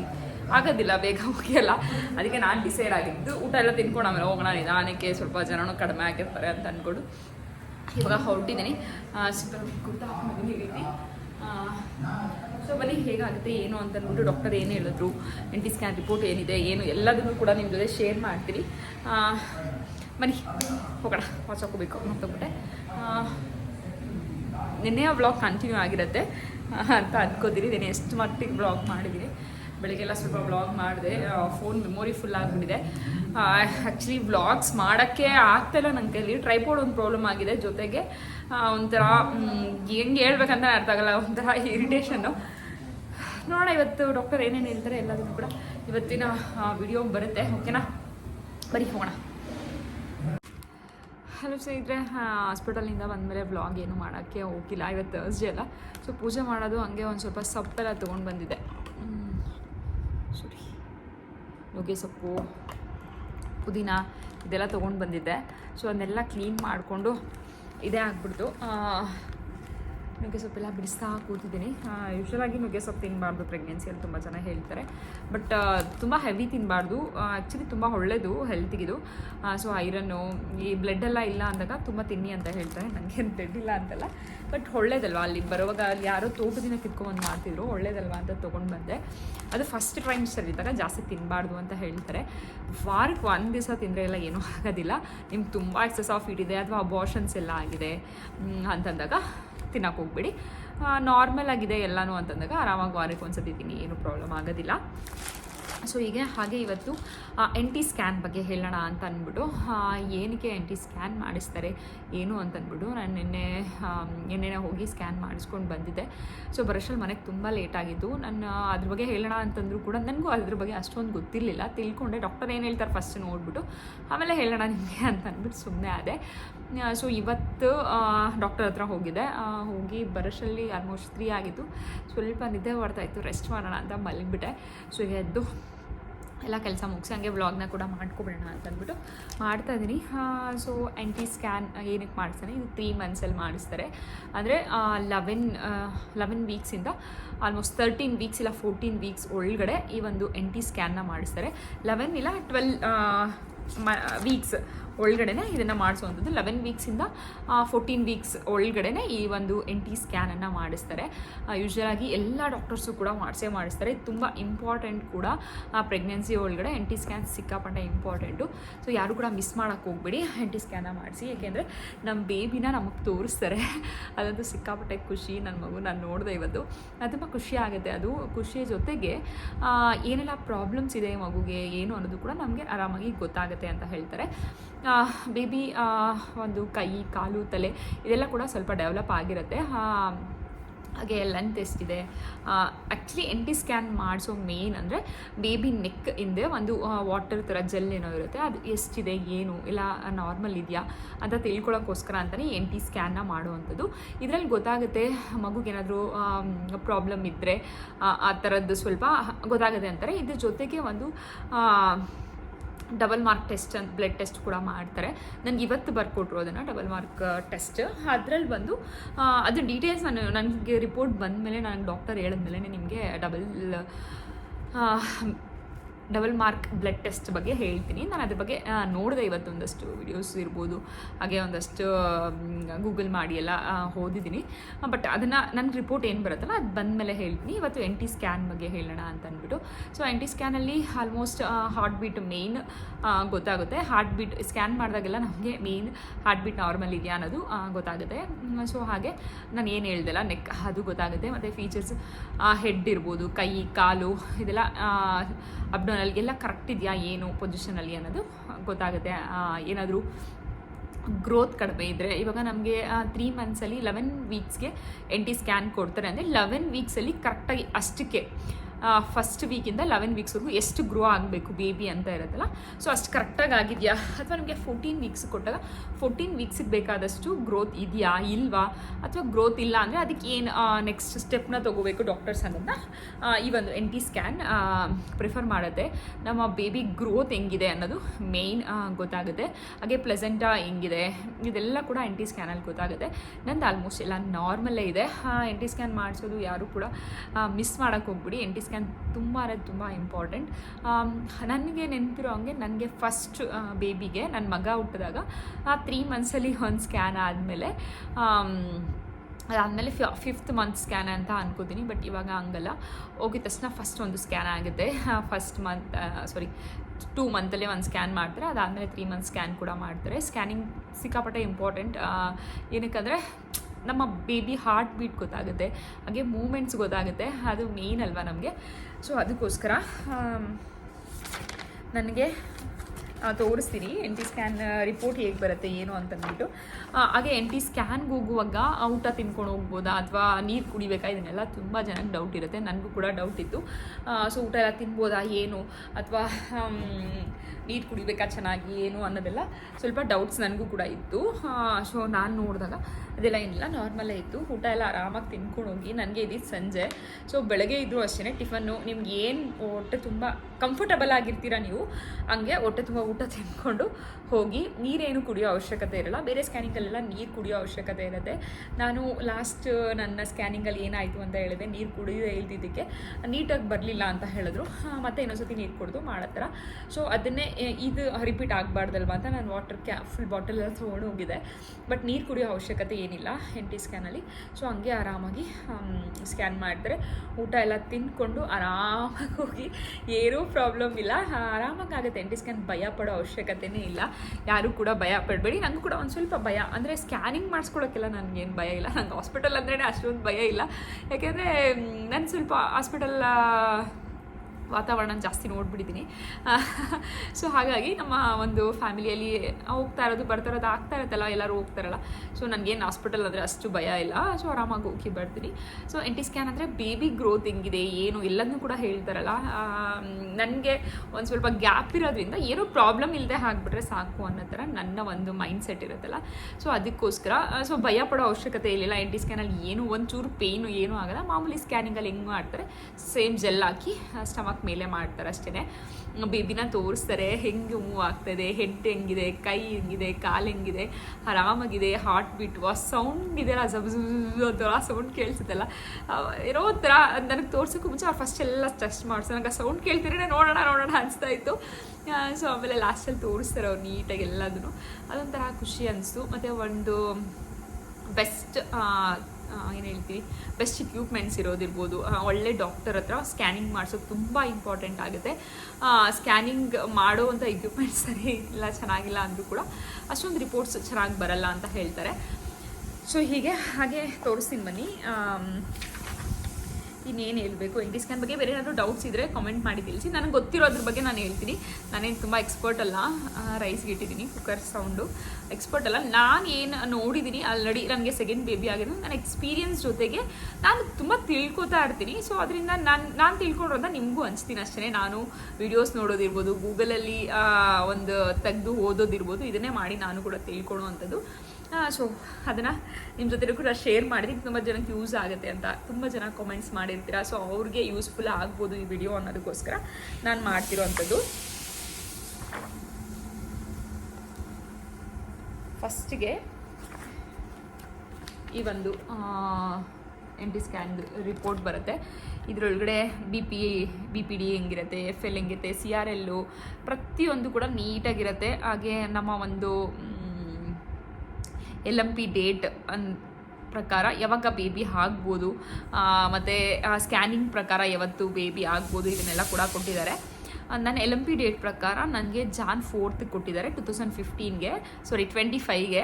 ಆಗೋದಿಲ್ಲ ಬೇಗ ಹೋಗಿ ಎಲ್ಲ. ಅದಕ್ಕೆ ನಾನು ಡಿಸೈಡ್ ಆಗಿದ್ದು, ಊಟ ಎಲ್ಲ ತಿನ್ಕೊಂಡು ಆಮೇಲೆ ಹೋಗೋಣ, ನಿಧಾನಕ್ಕೆ ಸ್ವಲ್ಪ ಜನನೂ ಕಡಿಮೆ ಆಗಿರ್ತಾರೆ ಅಂತ ಅಂದ್ಕೊಂಡು ಇವಾಗ ಹೊರಟಿದ್ದೀನಿ. ಸ್ವಲ್ಪ ಈ ರೀತಿ ಸೊ, ಬನ್ನಿ, ಹೇಗಾಗುತ್ತೆ, ಏನು ಅಂತ ಅಂದ್ಬಿಟ್ಟು ಡಾಕ್ಟರ್ ಏನು ಹೇಳಿದ್ರು ಎನ್ ಟಿ ಸ್ಕ್ಯಾನ್ ರಿಪೋರ್ಟ್ ಏನಿದೆ, ಏನು ಎಲ್ಲದನ್ನು ಕೂಡ ನಿಮ್ಮ ಜೊತೆ ಶೇರ್ ಮಾಡ್ತೀನಿ. ಬನ್ನಿ, ಹೋಗೋಣ ವಾಚ್ ಹಾಕೋಬೇಕು ಮತ್ತೊಬ್ಬಟ್ಟೆ ನಿನ್ನೆ ಆ ವ್ಲಾಗ್ ಕಂಟಿನ್ಯೂ ಆಗಿರುತ್ತೆ. ಅಂತ ಅನ್ಕೋತೀನಿ. ನಾನು ಎಷ್ಟು ಮಟ್ಟಿಗೆ ಬ್ಲಾಗ್ ಮಾಡಿದ್ದೀನಿ ಬೆಳಗ್ಗೆಲ್ಲ ಸ್ವಲ್ಪ ವ್ಲಾಗ್ ಮಾಡಿದೆ. ಫೋನ್ ಮೆಮೊರಿ ಫುಲ್ ಆಗಿಬಿಟ್ಟಿದೆ. ಆ್ಯಕ್ಚುಲಿ ವ್ಲಾಗ್ಸ್ ಮಾಡೋಕ್ಕೆ ಆಗ್ತಾಯಿಲ್ಲ ನನ್ನ ಕೈಲಿ. ಟ್ರೈಪೋಡ್ ಒಂದು ಪ್ರಾಬ್ಲಮ್ ಆಗಿದೆ. ಜೊತೆಗೆ ಒಂಥರ ಹೆಂಗೆ ಹೇಳ್ಬೇಕಂತ ಅರ್ಥ ಆಗಲ್ಲ. ಒಂಥರ ಇರಿಟೇಷನ್ನು ನೋಡೋಣ ಇವತ್ತು ಡಾಕ್ಟರ್ ಏನೇನು ಹೇಳ್ತಾರೆ ಎಲ್ಲದನ್ನು ಕೂಡ. ಇವತ್ತಿನ ವಿಡಿಯೋ ಬರುತ್ತೆ. ಓಕೆನಾ ಬರೀ ಹೋಗೋಣ. ಹಲೋ ಸ್ನೇಹಿತರೆ ಹಾಸ್ಪಿಟಲಿಂದ ಬಂದಮೇಲೆ ವ್ಲಾಗ್ ಏನು ಮಾಡೋಕ್ಕೆ ಹೋಗಿಲ್ಲ. ಇವತ್ತು ಥರ್ಸ್ಡೇ ಅಲ್ಲ. ಸೊ ಪೂಜೆ ಮಾಡೋದು ಹಂಗೆ ಒಂದು ಸ್ವಲ್ಪ ಸೊಪ್ಪೆಲ್ಲ ತೊಗೊಂಡು ಬಂದಿದ್ದೆ. ಸಾರಿ. ನುಗ್ಗೆ ಸೊಪ್ಪು, ಪುದೀನ ಇದೆಲ್ಲ ತೊಗೊಂಡು ಬಂದಿದ್ದೆ. ಸೊ ಅದನ್ನೆಲ್ಲ ಕ್ಲೀನ್ ಮಾಡಿಕೊಂಡು ಇದೇ ಆಗ್ಬಿಡ್ತು. ನುಗ್ಗೆ ಸೊಪ್ಪೆಲ್ಲ ಬಿಡಿಸ್ತಾ ಕೂತಿದ್ದೀನಿ. ಯೂಶ್ವಲಾಗಿ ನುಗ್ಗೆ ಸೊಪ್ಪು ತಿನ್ನಬಾರ್ದು ಪ್ರೆಗ್ನೆನ್ಸಿಯಲ್ಲಿ ತುಂಬ ಜನ ಹೇಳ್ತಾರೆ. ಬಟ್ ತುಂಬ ಹೆವಿ ತಿನ್ನಬಾರ್ದು ಆ್ಯಕ್ಚುಲಿ ತುಂಬ ಒಳ್ಳೆಯದು ಹೆಲ್ತಿಗಿದು ಸೊ ಐರನ್ನು ಈ ಬ್ಲಡ್ಡೆಲ್ಲ ಇಲ್ಲ ಅಂದಾಗ ತುಂಬ ತಿನ್ನಿ ಅಂತ ಹೇಳ್ತಾರೆ. ನನಗೇನು ಬ್ಲಡ್ ಇಲ್ಲ ಅಂತಲ್ಲ. ಬಟ್ ಒಳ್ಳೇದಲ್ವಾ? ಅಲ್ಲಿ ಬರುವಾಗ ಅಲ್ಲಿ ಯಾರೋ ತೋಟದಿಂದ ಕಿತ್ಕೊಂಡು ಮಾಡ್ತಿದ್ರು. ಒಳ್ಳೇದಲ್ವಾ ಅಂತ ತೊಗೊಂಡು ಬಂದೆ. ಅದು ಫಸ್ಟ್ ಟೈಮ್ ಇದ್ದಾಗ ಜಾಸ್ತಿ ತಿನ್ನಬಾರ್ದು ಅಂತ ಹೇಳ್ತಾರೆ. ವಾರಕ್ಕೆ ಒಂದು ದಿವಸ ತಿಂದರೆ ಎಲ್ಲ ಏನೂ ಆಗೋದಿಲ್ಲ. ನಿಮ್ಗೆ ತುಂಬ ಎಕ್ಸಸ್ ಆಫ್ ಇದೆ. ಅಥವಾ ಅಬಾರ್ಷನ್ಸ್ ಎಲ್ಲ ಆಗಿದೆ. ಅಂತಂದಾಗ ತಿನ್ನೋಕೆ ಹೋಗ್ಬೇಡಿ. ನಾರ್ಮಲ್ ಆಗಿದೆ ಎಲ್ಲನೂ ಅಂತಂದಾಗ ಆರಾಮಾಗಿ ವಾರಕ್ಕೆ ಒಂದು ಸತಿ ತಿನ್ನಿ ಏನೂ ಪ್ರಾಬ್ಲಮ್ ಆಗೋದಿಲ್ಲ. ಸೊ ಹೀಗೆ ಹಾಗೆ ಇವತ್ತು ಎನ್ ಟಿ ಸ್ಕ್ಯಾನ್ ಬಗ್ಗೆ ಹೇಳೋಣ ಅಂತ ಅಂದ್ಬಿಟ್ಟು ಏನಕ್ಕೆ ಎನ್ ಟಿ ಸ್ಕ್ಯಾನ್ ಮಾಡಿಸ್ತಾರೆ, ಏನು ಅಂತಂದ್ಬಿಟ್ಟು ನಾನು ನಿನ್ನೆ ನಿನ್ನೆ ಹೋಗಿ ಸ್ಕ್ಯಾನ್ ಮಾಡಿಸ್ಕೊಂಡು ಬಂದಿದ್ದೆ. ಸೊ ಬರೋಷಲ್ಲಿ ಮನೆಗೆ ತುಂಬ ಆಗಿದ್ದು ನಾನು ಅದ್ರ ಬಗ್ಗೆ ಹೇಳೋಣ ಅಂತಂದರೂ ಕೂಡ ನನಗೂ ಅದ್ರ ಬಗ್ಗೆ ಅಷ್ಟೊಂದು ಗೊತ್ತಿರಲಿಲ್ಲ. ತಿಳ್ಕೊಂಡೆ ಡಾಕ್ಟರ್ ಏನು ಹೇಳ್ತಾರೆ ಫಸ್ಟ್ ನೋಡಿಬಿಟ್ಟು, ಆಮೇಲೆ ಹೇಳೋಣ ನಿಮಗೆ ಅಂತ ಅಂದ್ಬಿಟ್ಟು ಸುಮ್ಮನೆ ಆದೆ. ಸೊ ಇವತ್ತು ಡಾಕ್ಟರ್ ಹತ್ರ ಹೋಗಿದೆ ಹೋಗಿ ಬರೋಷಲ್ಲಿ ಆಲ್ಮೋಸ್ಟ್ ತ್ರೀ ಆಗಿತ್ತು ಸ್ವಲ್ಪ ನಿದ್ದೆ ಬರ್ತಾಯಿತ್ತು ರೆಸ್ಟ್ ಮಾಡೋಣ ಅಂತ ಮಲಗಿಬಿಟ್ಟೆ. ಸೊ ಎದ್ದು ಎಲ್ಲ ಕೆಲಸ ಮುಗಿಸಿ ಹಂಗೆ ವ್ಲಾಗ್ನ ಕೂಡ ಮಾಡ್ಕೊಬಿಡೋಣ ಅಂತ ಅಂದ್ಬಿಟ್ಟು ಮಾಡ್ತಾ ಇದ್ದೀನಿ ಸೊ ಎಂಟಿ ಸ್ಕ್ಯಾನ್ ಏನಕ್ಕೆ ಮಾಡಿಸ್ತಾನೆ? ಇದು ತ್ರೀ ಮಂತ್ಸಲ್ಲಿ ಮಾಡಿಸ್ತಾರೆ. ಅಂದರೆ ಲೆವೆನ್ ಲೆವೆನ್ ವೀಕ್ಸಿಂದ ಆಲ್ಮೋಸ್ಟ್ ತರ್ಟೀನ್ ವೀಕ್ಸ್ ಇಲ್ಲ ಫೋರ್ಟೀನ್ ವೀಕ್ಸ್ ಒಳಗಡೆ ಈ ಒಂದು ಎಂಟಿ ಸ್ಕ್ಯಾನ್ನ ಮಾಡಿಸ್ತಾರೆ. ಲೆವೆನ್ ಇಲ್ಲ ಟ್ವೆಲ್ ಮ ವೀಕ್ಸ್ ಒಳಗಡೆನೆ ಇದನ್ನು ಮಾಡಿಸುವಂಥದ್ದು. ಲೆವೆನ್ ವೀಕ್ಸಿಂದ ಫೋರ್ಟೀನ್ ವೀಕ್ಸ್ ಒಳಗಡೆನೆ ಈ ಒಂದು ಎನ್ ಟಿ ಸ್ಕ್ಯಾನನ್ನು ಮಾಡಿಸ್ತಾರೆ. ಯೂಶ್ವಲಾಗಿ ಎಲ್ಲ ಡಾಕ್ಟರ್ಸು ಕೂಡ ಮಾಡಿಸೇ ಮಾಡಿಸ್ತಾರೆ. ಇದು ತುಂಬ ಇಂಪಾರ್ಟೆಂಟ್ ಕೂಡ. ಪ್ರೆಗ್ನೆನ್ಸಿ ಒಳಗಡೆ ಎನ್ ಟಿ ಸ್ಕ್ಯಾನ್ ಸಿಕ್ಕಾಪಟ್ಟೆ ಇಂಪಾರ್ಟೆಂಟು ಸೊ ಯಾರು ಕೂಡ ಮಿಸ್ ಮಾಡೋಕ್ಕೆ ಹೋಗ್ಬೇಡಿ. ಎನ್ ಟಿ ಸ್ಕ್ಯಾನ ಮಾಡಿಸಿ. ಏಕೆಂದರೆ ನಮ್ಮ ಬೇಬಿನ ನಮಗೆ ತೋರಿಸ್ತಾರೆ. ಅದಂತೂ ಸಿಕ್ಕಾಪಟ್ಟೆ ಖುಷಿ. ನನ್ನ ಮಗು ನಾನು ನೋಡಿದೆ ಇವತ್ತು. ಅದು ತುಂಬ ಖುಷಿ ಆಗುತ್ತೆ. ಅದು ಖುಷಿಯ ಜೊತೆಗೆ ಏನೆಲ್ಲ ಪ್ರಾಬ್ಲಮ್ಸ್ ಇದೆ ಮಗುಗೆ, ಏನು ಅನ್ನೋದು ಕೂಡ ನಮಗೆ ಆರಾಮಾಗಿ ಗೊತ್ತಾಗುತ್ತೆ ಅಂತ ಹೇಳ್ತಾರೆ. ಬೇಬಿ ಒಂದು ಕೈ, ಕಾಲು, ತಲೆ, ಇದೆಲ್ಲ ಕೂಡ ಸ್ವಲ್ಪ ಡೆವಲಪ್ ಆಗಿರುತ್ತೆ. ಹಾಗೆ ಲೆಂತ್ ಎಷ್ಟಿದೆ? ಆ್ಯಕ್ಚುಲಿ ಎನ್ ಟಿ ಸ್ಕ್ಯಾನ್ ಮಾಡಿಸೋ ಮೇನ್ ಅಂದರೆ ಬೇಬಿ ನೆಕ್ ಹಿಂದೆ ಒಂದು ವಾಟರ್ ಥರ ಜೆಲ್ ಏನೋ ಇರುತ್ತೆ. ಅದು ಎಷ್ಟಿದೆ, ಏನು, ಇಲ್ಲ ನಾರ್ಮಲ್ ಇದೆಯಾ ಅಂತ ತಿಳ್ಕೊಳ್ಳೋಕ್ಕೋಸ್ಕರ ಅಂತಲೇ ಎನ್ ಟಿ ಸ್ಕ್ಯಾನ್ನ ಮಾಡುವಂಥದ್ದು. ಇದರಲ್ಲಿ ಗೊತ್ತಾಗುತ್ತೆ ಮಗುಗೇನಾದರೂ ಪ್ರಾಬ್ಲಮ್ ಇದ್ದರೆ ಆ ಥರದ್ದು ಸ್ವಲ್ಪ ಗೊತ್ತಾಗುತ್ತೆ ಅಂತಾರೆ. ಇದ್ರ ಜೊತೆಗೆ ಒಂದು ಡಬಲ್ ಮಾರ್ಕ್ ಟೆಸ್ಟ್ ಅಂತ ಬ್ಲಡ್ ಟೆಸ್ಟ್ ಕೂಡ ಮಾಡ್ತಾರೆ. ನನಗೆ ಇವತ್ತು ಬರ್ಕೊಟ್ರು ಅದನ್ನು ಡಬಲ್ ಮಾರ್ಕ್ ಟೆಸ್ಟ್. ಅದರಲ್ಲಿ ಬಂದು ಅದು ಡೀಟೇಲ್ಸ್ ನಾನು, ನನಗೆ ರಿಪೋರ್ಟ್ ಬಂದಮೇಲೆ, ನನಗೆ ಡಾಕ್ಟರ್ ಹೇಳಿದ್ಮೇಲೆ ನಿಮಗೆ double double mark blood test ಬಗ್ಗೆ ಹೇಳ್ತೀನಿ. ನಾನು ಅದ್ರ ಬಗ್ಗೆ ನೋಡಿದೆ ಇವತ್ತೊಂದಷ್ಟು ವಿಡಿಯೋಸ್ ಇರ್ಬೋದು. ಹಾಗೆ ಒಂದಷ್ಟು ಗೂಗಲ್ ಮಾಡಿ ಎಲ್ಲ ಓದಿದ್ದೀನಿ. ಬಟ್ ಅದನ್ನು, ನನಗೆ ರಿಪೋರ್ಟ್ ಏನು ಬರುತ್ತಲ್ಲ, ಅದು ಬಂದಮೇಲೆ ಹೇಳ್ತೀನಿ. ಇವತ್ತು ಎನ್ ಟಿ ಸ್ಕ್ಯಾನ್ ಬಗ್ಗೆ ಹೇಳೋಣ ಅಂತ ಅಂದ್ಬಿಟ್ಟು. ಸೊ ಎನ್ ಟಿ ಸ್ಕ್ಯಾನಲ್ಲಿ ಆಲ್ಮೋಸ್ಟ್ ಹಾರ್ಟ್ ಬೀಟ್ ಮೇಯ್ನ್ ಗೊತ್ತಾಗುತ್ತೆ. ಹಾರ್ಟ್ ಬೀಟ್ ಸ್ಕ್ಯಾನ್ ಮಾಡಿದಾಗೆಲ್ಲ ನಮಗೆ ಮೇಯ್ನ್ ಹಾರ್ಟ್ ಬೀಟ್ ನಾರ್ಮಲ್ ಇದೆಯಾ ಅನ್ನೋದು ಗೊತ್ತಾಗುತ್ತೆ. ಸೊ ಹಾಗೆ ನಾನು ಏನು ಹೇಳ್ದಲ್ಲ ನೆಕ್ ಅದು ಗೊತ್ತಾಗುತ್ತೆ. ಮತ್ತು ಫೀಚರ್ಸ್ ಹೆಡ್ ಇರ್ಬೋದು, ಕೈ, ಕಾಲು, ಇದೆಲ್ಲ ಅಬ್ಡೋನಲ್ಗೆಲ್ಲ ಕರೆಕ್ಟ್ ಇದೆಯಾ, ಏನು ಪೊಸಿಷನಲ್ಲಿ ಅನ್ನೋದು ಗೊತ್ತಾಗುತ್ತೆ. ಏನಾದರೂ ಗ್ರೋತ್ ಕಡಿಮೆ ಇದ್ದರೆ ಇವಾಗ ನಮಗೆ ತ್ರೀ ಮಂತ್ಸಲ್ಲಿ ಲೆವೆನ್ ವೀಕ್ಸ್ಗೆ ಎನ್ ಟಿ ಸ್ಕ್ಯಾನ್ ಕೊಡ್ತಾರೆ. ಅಂದರೆ ಲೆವೆನ್ ವೀಕ್ಸಲ್ಲಿ ಕರೆಕ್ಟಾಗಿ ಅಷ್ಟಕ್ಕೆ ಫಸ್ಟ್ ವೀಕಿಂದ ಲೆವೆನ್ ವೀಕ್ಸ್ವರೆಗೂ ಎಷ್ಟು ಗ್ರೋ ಆಗಬೇಕು ಬೇಬಿ ಅಂತ ಇರುತ್ತಲ್ಲ ಸೊ ಅಷ್ಟು ಕರೆಕ್ಟಾಗಿ ಆಗಿದೆಯಾ? ಅಥವಾ ನಮಗೆ ಫೋರ್ಟೀನ್ ವೀಕ್ಸ್ ಕೊಟ್ಟಾಗ ಫೋರ್ಟೀನ್ ವೀಕ್ಸಿಗೆ ಬೇಕಾದಷ್ಟು ಗ್ರೋತ್ ಇದೆಯಾ, ಇಲ್ವಾ? ಅಥವಾ ಗ್ರೋತ್ ಇಲ್ಲ ಅಂದರೆ ಅದಕ್ಕೆ ಏನು ನೆಕ್ಸ್ಟ್ ಸ್ಟೆಪ್ನ ತೊಗೋಬೇಕು ಡಾಕ್ಟರ್ಸ್ ಅನ್ನೋದನ್ನ? ಈ ಒಂದು ಎನ್ ಟಿ ಸ್ಕ್ಯಾನ್ ಪ್ರಿಫರ್ ಮಾಡುತ್ತೆ. ನಮ್ಮ ಬೇಬಿ ಗ್ರೋತ್ ಹೆಂಗಿದೆ ಅನ್ನೋದು ಮೇಯ್ನ್ ಗೊತ್ತಾಗುತ್ತೆ. ಹಾಗೆ ಪ್ಲೆಸೆಂಟಾ ಹೆಂಗಿದೆ, ಇದೆಲ್ಲ ಕೂಡ ಎನ್ ಟಿ ಸ್ಕ್ಯಾನಲ್ಲಿ ಗೊತ್ತಾಗುತ್ತೆ. ನಂದು ಆಲ್ಮೋಸ್ಟ್ ಎಲ್ಲ ನಾರ್ಮಲ್ಲೇ ಇದೆ. ಎನ್ ಟಿ ಸ್ಕ್ಯಾನ್ ಮಾಡಿಸೋದು ಯಾರು ಕೂಡ ಮಿಸ್ ಮಾಡೋಕ್ಕೆ ಹೋಗ್ಬಿಡಿ. ಎನ್ ಟಿ ಸ್ಕ್ಯಾನ್ ತುಂಬ ಅಂದರೆ ತುಂಬ ಇಂಪಾರ್ಟೆಂಟ್ ನನಗೆ ನೆನಪಿರೋ ಹಂಗೆ ನನಗೆ ಫಸ್ಟ್ ಬೇಬಿಗೆ ನನ್ನ ಮಗ ಹುಟ್ಟಿದಾಗ ಆ ತ್ರೀ ಮಂತ್ಸಲ್ಲಿ ಒಂದು ಸ್ಕ್ಯಾನ್ ಆದಮೇಲೆ ಅದಾದಮೇಲೆ ಫಿಫ್ತ್ ಮಂತ್ ಸ್ಕ್ಯಾನ್ ಅಂತ ಅನ್ಕೋತೀನಿ ಬಟ್ ಇವಾಗ ಹಂಗಲ್ಲ ಹೋಗಿದ ತಕ್ಷಣ ಫಸ್ಟ್ ಒಂದು ಸ್ಕ್ಯಾನ್ ಆಗುತ್ತೆ ಫಸ್ಟ್ ಮಂತ್ ಸಾರಿ ಟೂ ಮಂತಲ್ಲೇ ಒಂದು ಸ್ಕ್ಯಾನ್ ಮಾಡ್ತಾರೆ ಅದಾದಮೇಲೆ ತ್ರೀ ಮಂತ್ ಸ್ಕ್ಯಾನ್ ಕೂಡ ಮಾಡ್ತಾರೆ ಸ್ಕ್ಯಾನಿಂಗ್ ಸಿಕ್ಕಾಪಟ್ಟೆ ಇಂಪಾರ್ಟೆಂಟ್ ಏನಕ್ಕಂದರೆ ನಮ್ಮ ಬೇಬಿ ಹಾರ್ಟ್ ಬೀಟ್ ಗೊತ್ತಾಗುತ್ತೆ. ಹಾಗೆ ಮೂಮೆಂಟ್ಸ್ ಗೊತ್ತಾಗುತ್ತೆ. ಅದು ಮೇನ್ ಅಲ್ವಾ ನಮಗೆ? ಸೊ ಅದಕ್ಕೋಸ್ಕರ ನನಗೆ ತೋರಿಸ್ತೀನಿ. ಎನ್ ಟಿ ಸ್ಕ್ಯಾನ್ ರಿಪೋರ್ಟ್ ಹೇಗೆ ಬರುತ್ತೆ, ಏನು ಅಂತಂದ್ಬಿಟ್ಟು ಹಾಗೆ ಎನ್ ಟಿ ಸ್ಕ್ಯಾನ್ಗೆ ಹೋಗುವಾಗ ಊಟ ತಿನ್ಕೊಂಡು ಹೋಗ್ಬೋದಾ ಅಥವಾ ನೀರು ಕುಡಿಬೇಕಾ? ಇದನ್ನೆಲ್ಲ ತುಂಬ ಜನಕ್ಕೆ ಡೌಟ್ ಇರುತ್ತೆ. ನನಗೂ ಕೂಡ ಡೌಟ್ ಇತ್ತು. ಸೊ ಊಟ ಎಲ್ಲ ತಿನ್ಬೋದಾ, ಏನು? ಅಥವಾ ನೀರು ಕುಡಿಬೇಕಾ, ಚೆನ್ನಾಗಿ, ಏನು ಅನ್ನೋದೆಲ್ಲ ಸ್ವಲ್ಪ ಡೌಟ್ಸ್ ನನಗೂ ಕೂಡ ಇತ್ತು. ಸೊ ನಾನು ನೋಡಿದಾಗ ಅದೆಲ್ಲ ಏನಿಲ್ಲ ನಾರ್ಮಲೇ ಇತ್ತು. ಊಟ ಎಲ್ಲ ಆರಾಮಾಗಿ ತಿನ್ಕೊಂಡು ಹೋಗಿ, ನನಗೆ ಇದ್ದಿದ್ದು ಸಂಜೆ. ಸೊ ಬೆಳಗ್ಗೆ ಇದ್ದರೂ ಅಷ್ಟೇ ಟಿಫನ್ನು. ನಿಮ್ಗೆ ಏನು ಹೊಟ್ಟೆ ತುಂಬ ಕಂಫರ್ಟಬಲ್ ಆಗಿರ್ತೀರ ನೀವು? ಹಂಗೆ ಹೊಟ್ಟೆ ತುಂಬ ಊಟ ತಿನ್ಕೊಂಡು ಹೋಗಿ ನೀರೇನು ಕುಡಿಯೋ ಅವಶ್ಯಕತೆ ಇರಲ್ಲ. ಬೇರೆ ಸ್ಕ್ಯಾನಿಂಗಲ್ಲೆಲ್ಲ ನೀರು ಕುಡಿಯೋ ಅವಶ್ಯಕತೆ ಇರುತ್ತೆ. ನಾನು ಲಾಸ್ಟ್ ನನ್ನ ಸ್ಕ್ಯಾನಿಂಗಲ್ಲಿ ಏನಾಯಿತು ಅಂತ ಹೇಳಿದೆ. ನೀರು ಕುಡಿಯೋ ಇಲ್ದಿದ್ದಕ್ಕೆ ನೀಟಾಗಿ ಬರಲಿಲ್ಲ ಅಂತ ಹೇಳಿದ್ರು. ಮತ್ತೆ ಇನ್ನೊಂದ್ಸತಿ ನೀರು ಕುಡಿದು ಮಾಡತ್ತರ. ಸೊ ಅದನ್ನೇ ಇದು ರಿಪೀಟ್ ಆಗಬಾರ್ದಲ್ವ ಅಂತ ನಾನು ವಾಟರ್ ಕ್ಯಾ ಫುಲ್ ಬಾಟಲ್ ತೊಗೊಂಡು ಹೋಗಿದೆ ಬಟ್ ನೀರು ಕುಡಿಯೋ ಅವಶ್ಯಕತೆ ಏನಿಲ್ಲ ಎನ್ ಟಿ ಸ್ಕ್ಯಾನಲ್ಲಿ ಸೊ ಹಂಗೆ ಆರಾಮಾಗಿ ಸ್ಕ್ಯಾನ್ ಮಾಡಿದ್ರೆ ಊಟ ಎಲ್ಲ ತಿಂದ್ಕೊಂಡು ಆರಾಮಾಗಿ ಹೋಗಿ. ಏನೂ ಪ್ರಾಬ್ಲಮ್ ಇಲ್ಲ. ಆರಾಮಾಗಿ ಆಗುತ್ತೆ. ಎನ್ ಟಿ ಸ್ಕ್ಯಾನ್ ಭಯ ಪಡೋ ಅವಶ್ಯಕತೆನೇ ಇಲ್ಲ. ಯಾರೂ ಕೂಡ ಭಯ ಪಡಬೇಡಿ. ನನಗೂ ಕೂಡ ಒಂದು ಸ್ವಲ್ಪ ಭಯ. ಅಂದರೆ ಸ್ಕ್ಯಾನಿಂಗ್ ಮಾಡಿಸ್ಕೊಳೋಕ್ಕೆಲ್ಲ ನನಗೇನು ಭಯ ಇಲ್ಲ. ನಂಗೆ ಹಾಸ್ಪಿಟಲ್ ಅಂದ್ರೇ ಅಷ್ಟೊಂದು ಭಯ ಇಲ್ಲ. ಯಾಕೆಂದರೆ ನಾನು ಸ್ವಲ್ಪ ಹಾಸ್ಪಿಟಲ್ ವಾತಾವರಣ ಜಾಸ್ತಿ ನೋಡ್ಬಿಟ್ಟಿದ್ದೀನಿ. ಸೊ ಹಾಗಾಗಿ ನಮ್ಮ ಒಂದು ಫ್ಯಾಮಿಲಿಯಲ್ಲಿ ಹೋಗ್ತಾ ಇರೋದು, ಬರ್ತಾ ಇರೋದು ಆಗ್ತಾ ಇರುತ್ತಲ್ಲ, ಎಲ್ಲರೂ ಹೋಗ್ತಾರಲ್ಲ. ಸೊ ನನಗೇನು ಹಾಸ್ಪಿಟಲ್ ಅಂದರೆ ಅಷ್ಟು ಭಯ ಇಲ್ಲ. ಸೊ ಆರಾಮಾಗಿ ಹೋಗಿ ಬರ್ತೀನಿ. ಸೊ ಎನ್ ಟಿ ಸ್ಕ್ಯಾನ್ ಅಂದರೆ ಬೇಬಿ ಗ್ರೋತ್ ಹೆಂಗಿದೆ, ಏನು ಎಲ್ಲದನ್ನೂ ಕೂಡ ಹೇಳ್ತಾರಲ್ಲ. ನನಗೆ ಒಂದು ಸ್ವಲ್ಪ ಗ್ಯಾಪ್ ಇರೋದ್ರಿಂದ ಏನೋ ಪ್ರಾಬ್ಲಮ್ ಇಲ್ಲದೆ ಹಾಕ್ಬಿಟ್ರೆ ಸಾಕು ಅನ್ನೋ ಥರ ನನ್ನ ಒಂದು ಮೈಂಡ್ ಸೆಟ್ ಇರುತ್ತಲ್ಲ. ಸೊ ಅದಕ್ಕೋಸ್ಕರ ಸೊ ಭಯ ಪಡೋ ಅವಶ್ಯಕತೆ ಇರಲಿಲ್ಲ. ಎನ್ ಟಿ ಸ್ಕ್ಯಾನಲ್ಲಿ ಏನು ಒಂಚೂರು ಪೇಯ್ನು ಏನೂ ಆಗಲ್ಲ. ಮಾಮೂಲಿ ಸ್ಕ್ಯಾನಿಂಗಲ್ಲಿ ಹೆಂಗೆ ಮಾಡ್ತಾರೆ ಸೇಮ್ ಜೆಲ್ ಹಾಕಿ ಸ್ಟಮಕ್ ಸ್ಟಮಕ್ ಮೇಲೆ ಮಾಡ್ತಾರೆ ಅಷ್ಟೇ ಬೇಬಿನ ತೋರಿಸ್ತಾರೆ, ಹೆಂಗೆ ಮೂವ್ ಆಗ್ತದೆ ಹೆಡ್ ಹೆಂಗಿದೆ, ಕೈ ಹೆಂಗಿದೆ, ಕಾಲು ಹೆಂಗಿದೆ, ಆರಾಮಾಗಿದೆ ಹಾರ್ಟ್ ಬೀಟು ಆ ಸೌಂಡ್ ಇದೆಯಲ್ಲ ಜಬ್ ಅಂತ ಆ ಸೌಂಡ್ ಕೇಳಿಸುತ್ತಲ್ಲ. ಇರೋ ಥರ ನನಗೆ ತೋರ್ಸೋಕ್ಕೂ ಮುಂಚೆ ಅವ್ರು ಫಸ್ಟ್ ಎಲ್ಲ ಟೆಸ್ಟ್ ಮಾಡಿಸ್ತಾರೆ ನನಗೆ ಆ ಸೌಂಡ್ ಕೇಳ್ತಿದ್ರೆ ನೋಡೋಣ ನೋಡೋಣ ಅನಿಸ್ತಾ ಇತ್ತು. ಸೊ ಆಮೇಲೆ ಲಾಸ್ಟಲ್ಲಿ ತೋರಿಸ್ತಾರೆ ಅವ್ರು ನೀಟಾಗಿ ಎಲ್ಲದನ್ನು. ಅದೊಂಥರ ಖುಷಿ ಅನಿಸ್ತು. ಮತ್ತು ಒಂದು ಬೆಸ್ಟ್ ಏನು ಹೇಳ್ತೀವಿ? ಬೆಸ್ಟ್ ಇಕ್ವಿಪ್ಮೆಂಟ್ಸ್ ಇರೋದಿರ್ಬೋದು. ಒಳ್ಳೆ ಡಾಕ್ಟರ್ ಹತ್ರ ಸ್ಕ್ಯಾನಿಂಗ್ ಮಾಡಿಸೋದು ತುಂಬ ಇಂಪಾರ್ಟೆಂಟ್ ಆಗುತ್ತೆ. ಸ್ಕ್ಯಾನಿಂಗ್ ಮಾಡೋವಂಥ ಇಕ್ವಿಪ್ಮೆಂಟ್ಸ್ ಸರಿ ಇಲ್ಲ, ಚೆನ್ನಾಗಿಲ್ಲ ಅಂದರೂ ಕೂಡ ಅಷ್ಟೊಂದು ರಿಪೋರ್ಟ್ಸ್ ಚೆನ್ನಾಗಿ ಬರಲ್ಲ ಅಂತ ಹೇಳ್ತಾರೆ. ಸೊ ಹೀಗೆ, ಹಾಗೆ ತೋರಿಸ್ತೀನಿ ಬನ್ನಿ. ಇನ್ನೇನು ಹೇಳಬೇಕು? ಎನ್ ಟಿ ಸ್ಕ್ಯಾನ್ ಬಗ್ಗೆ ಬೇರೆ ಏನಾದರೂ ಡೌಟ್ಸ್ ಇದ್ದರೆ ಕಮೆಂಟ್ ಮಾಡಿ ತಿಳಿಸಿ. ನನಗೆ ಗೊತ್ತಿರೋದ್ರ ಬಗ್ಗೆ ನಾನು ಹೇಳ್ತೀನಿ. ನಾನೇನು ತುಂಬ ಎಕ್ಸ್ಪರ್ಟ್ ಅಲ್ಲ. ರೈಸ್ಗೆ ಇಟ್ಟಿದ್ದೀನಿ ಕುಕ್ಕರ್ ಸೌಂಡು ಎಕ್ಸ್ಪರ್ಟ್ ಅಲ್ಲ. ನಾನು ಏನು ನೋಡಿದ್ದೀನಿ ಆಲ್ರೆಡಿ ನನಗೆ ಸೆಕೆಂಡ್ ಬೇಬಿ ಆಗಿದ್ದು ನನ್ನ ಎಕ್ಸ್ಪೀರಿಯನ್ಸ್ ಜೊತೆಗೆ ನಾನು ತುಂಬ ತಿಳ್ಕೊತಾ ಇರ್ತೀನಿ. ಸೊ ಅದರಿಂದ ನಾನು ನಾನು ತಿಳ್ಕೊಂಡಿರೋದ ನಿಮಗೂ ಅನಿಸ್ತೀನಿ ಅಷ್ಟೇ ನಾನು ವಿಡಿಯೋಸ್ ನೋಡೋದಿರ್ಬೋದು ಗೂಗಲಲ್ಲಿ ಒಂದು ತೆಗೆದು ಓದೋದಿರ್ಬೋದು, ಇದನ್ನೇ ಮಾಡಿ ನಾನು ಕೂಡ ತಿಳ್ಕೊಳ್ಳೋವಂಥದ್ದು ಸೊ, ಅದನ್ನು ನಿಮ್ಮ ಜೊತೆ ಕೂಡ ಶೇರ್ ಮಾಡಿದ್ದೀನಿ ತುಂಬ ಜನಕ್ಕೆ ಯೂಸ್ ಆಗುತ್ತೆ ಅಂತ ತುಂಬ ಜನ ಕಮೆಂಟ್ಸ್ ಮಾಡಿರ್ತೀರ. ಸೊ ಅವ್ರಿಗೆ ಯೂಸ್ಫುಲ್ ಆಗ್ಬೋದು ಈ ವಿಡಿಯೋ ಅನ್ನೋದಕ್ಕೋಸ್ಕರ ನಾನು ಮಾಡ್ತಿರೋ ಅಂಥದ್ದು ಫಸ್ಟಿಗೆ ಈ ಒಂದು ಎಂ ಟಿ ಸ್ಕ್ಯಾನ್ ರಿಪೋರ್ಟ್ ಬರುತ್ತೆ. ಇದರೊಳಗಡೆ B P B P D ಹೆಂಗಿರುತ್ತೆ ಎಫ್ ಎಲ್ ಹೆಂಗಿರುತ್ತೆ ಸಿ ಆರ್ ಎಲ್ಲು ಪ್ರತಿಯೊಂದು ಕೂಡ ನೀಟಾಗಿರುತ್ತೆ ಹಾಗೆ ನಮ್ಮ ಒಂದು ಎಲ್ ಎಂ ಪಿ ಡೇಟ್ ಅನ್ ಪ್ರಕಾರ ಯಾವಾಗ ಬೇಬಿ ಆಗ್ಬೋದು ಮತ್ತು ಸ್ಕ್ಯಾನಿಂಗ್ ಪ್ರಕಾರ ಯಾವತ್ತು ಬೇಬಿ ಆಗ್ಬೋದು ಇದನ್ನೆಲ್ಲ ಕೂಡ ಕೊಟ್ಟಿದ್ದಾರೆ. ನನ್ನ ಎಲ್ ಎಂ ಪಿ ಡೇಟ್ ಪ್ರಕಾರ ನನಗೆ ಜಾನ್ ಫೋರ್ತ್ ಕೊಟ್ಟಿದ್ದಾರೆ ಟು ತೌಸಂಡ್ ಫಿಫ್ಟೀನ್ಗೆ ಸಾರಿ ಟ್ವೆಂಟಿ ಫೈವ್ಗೆ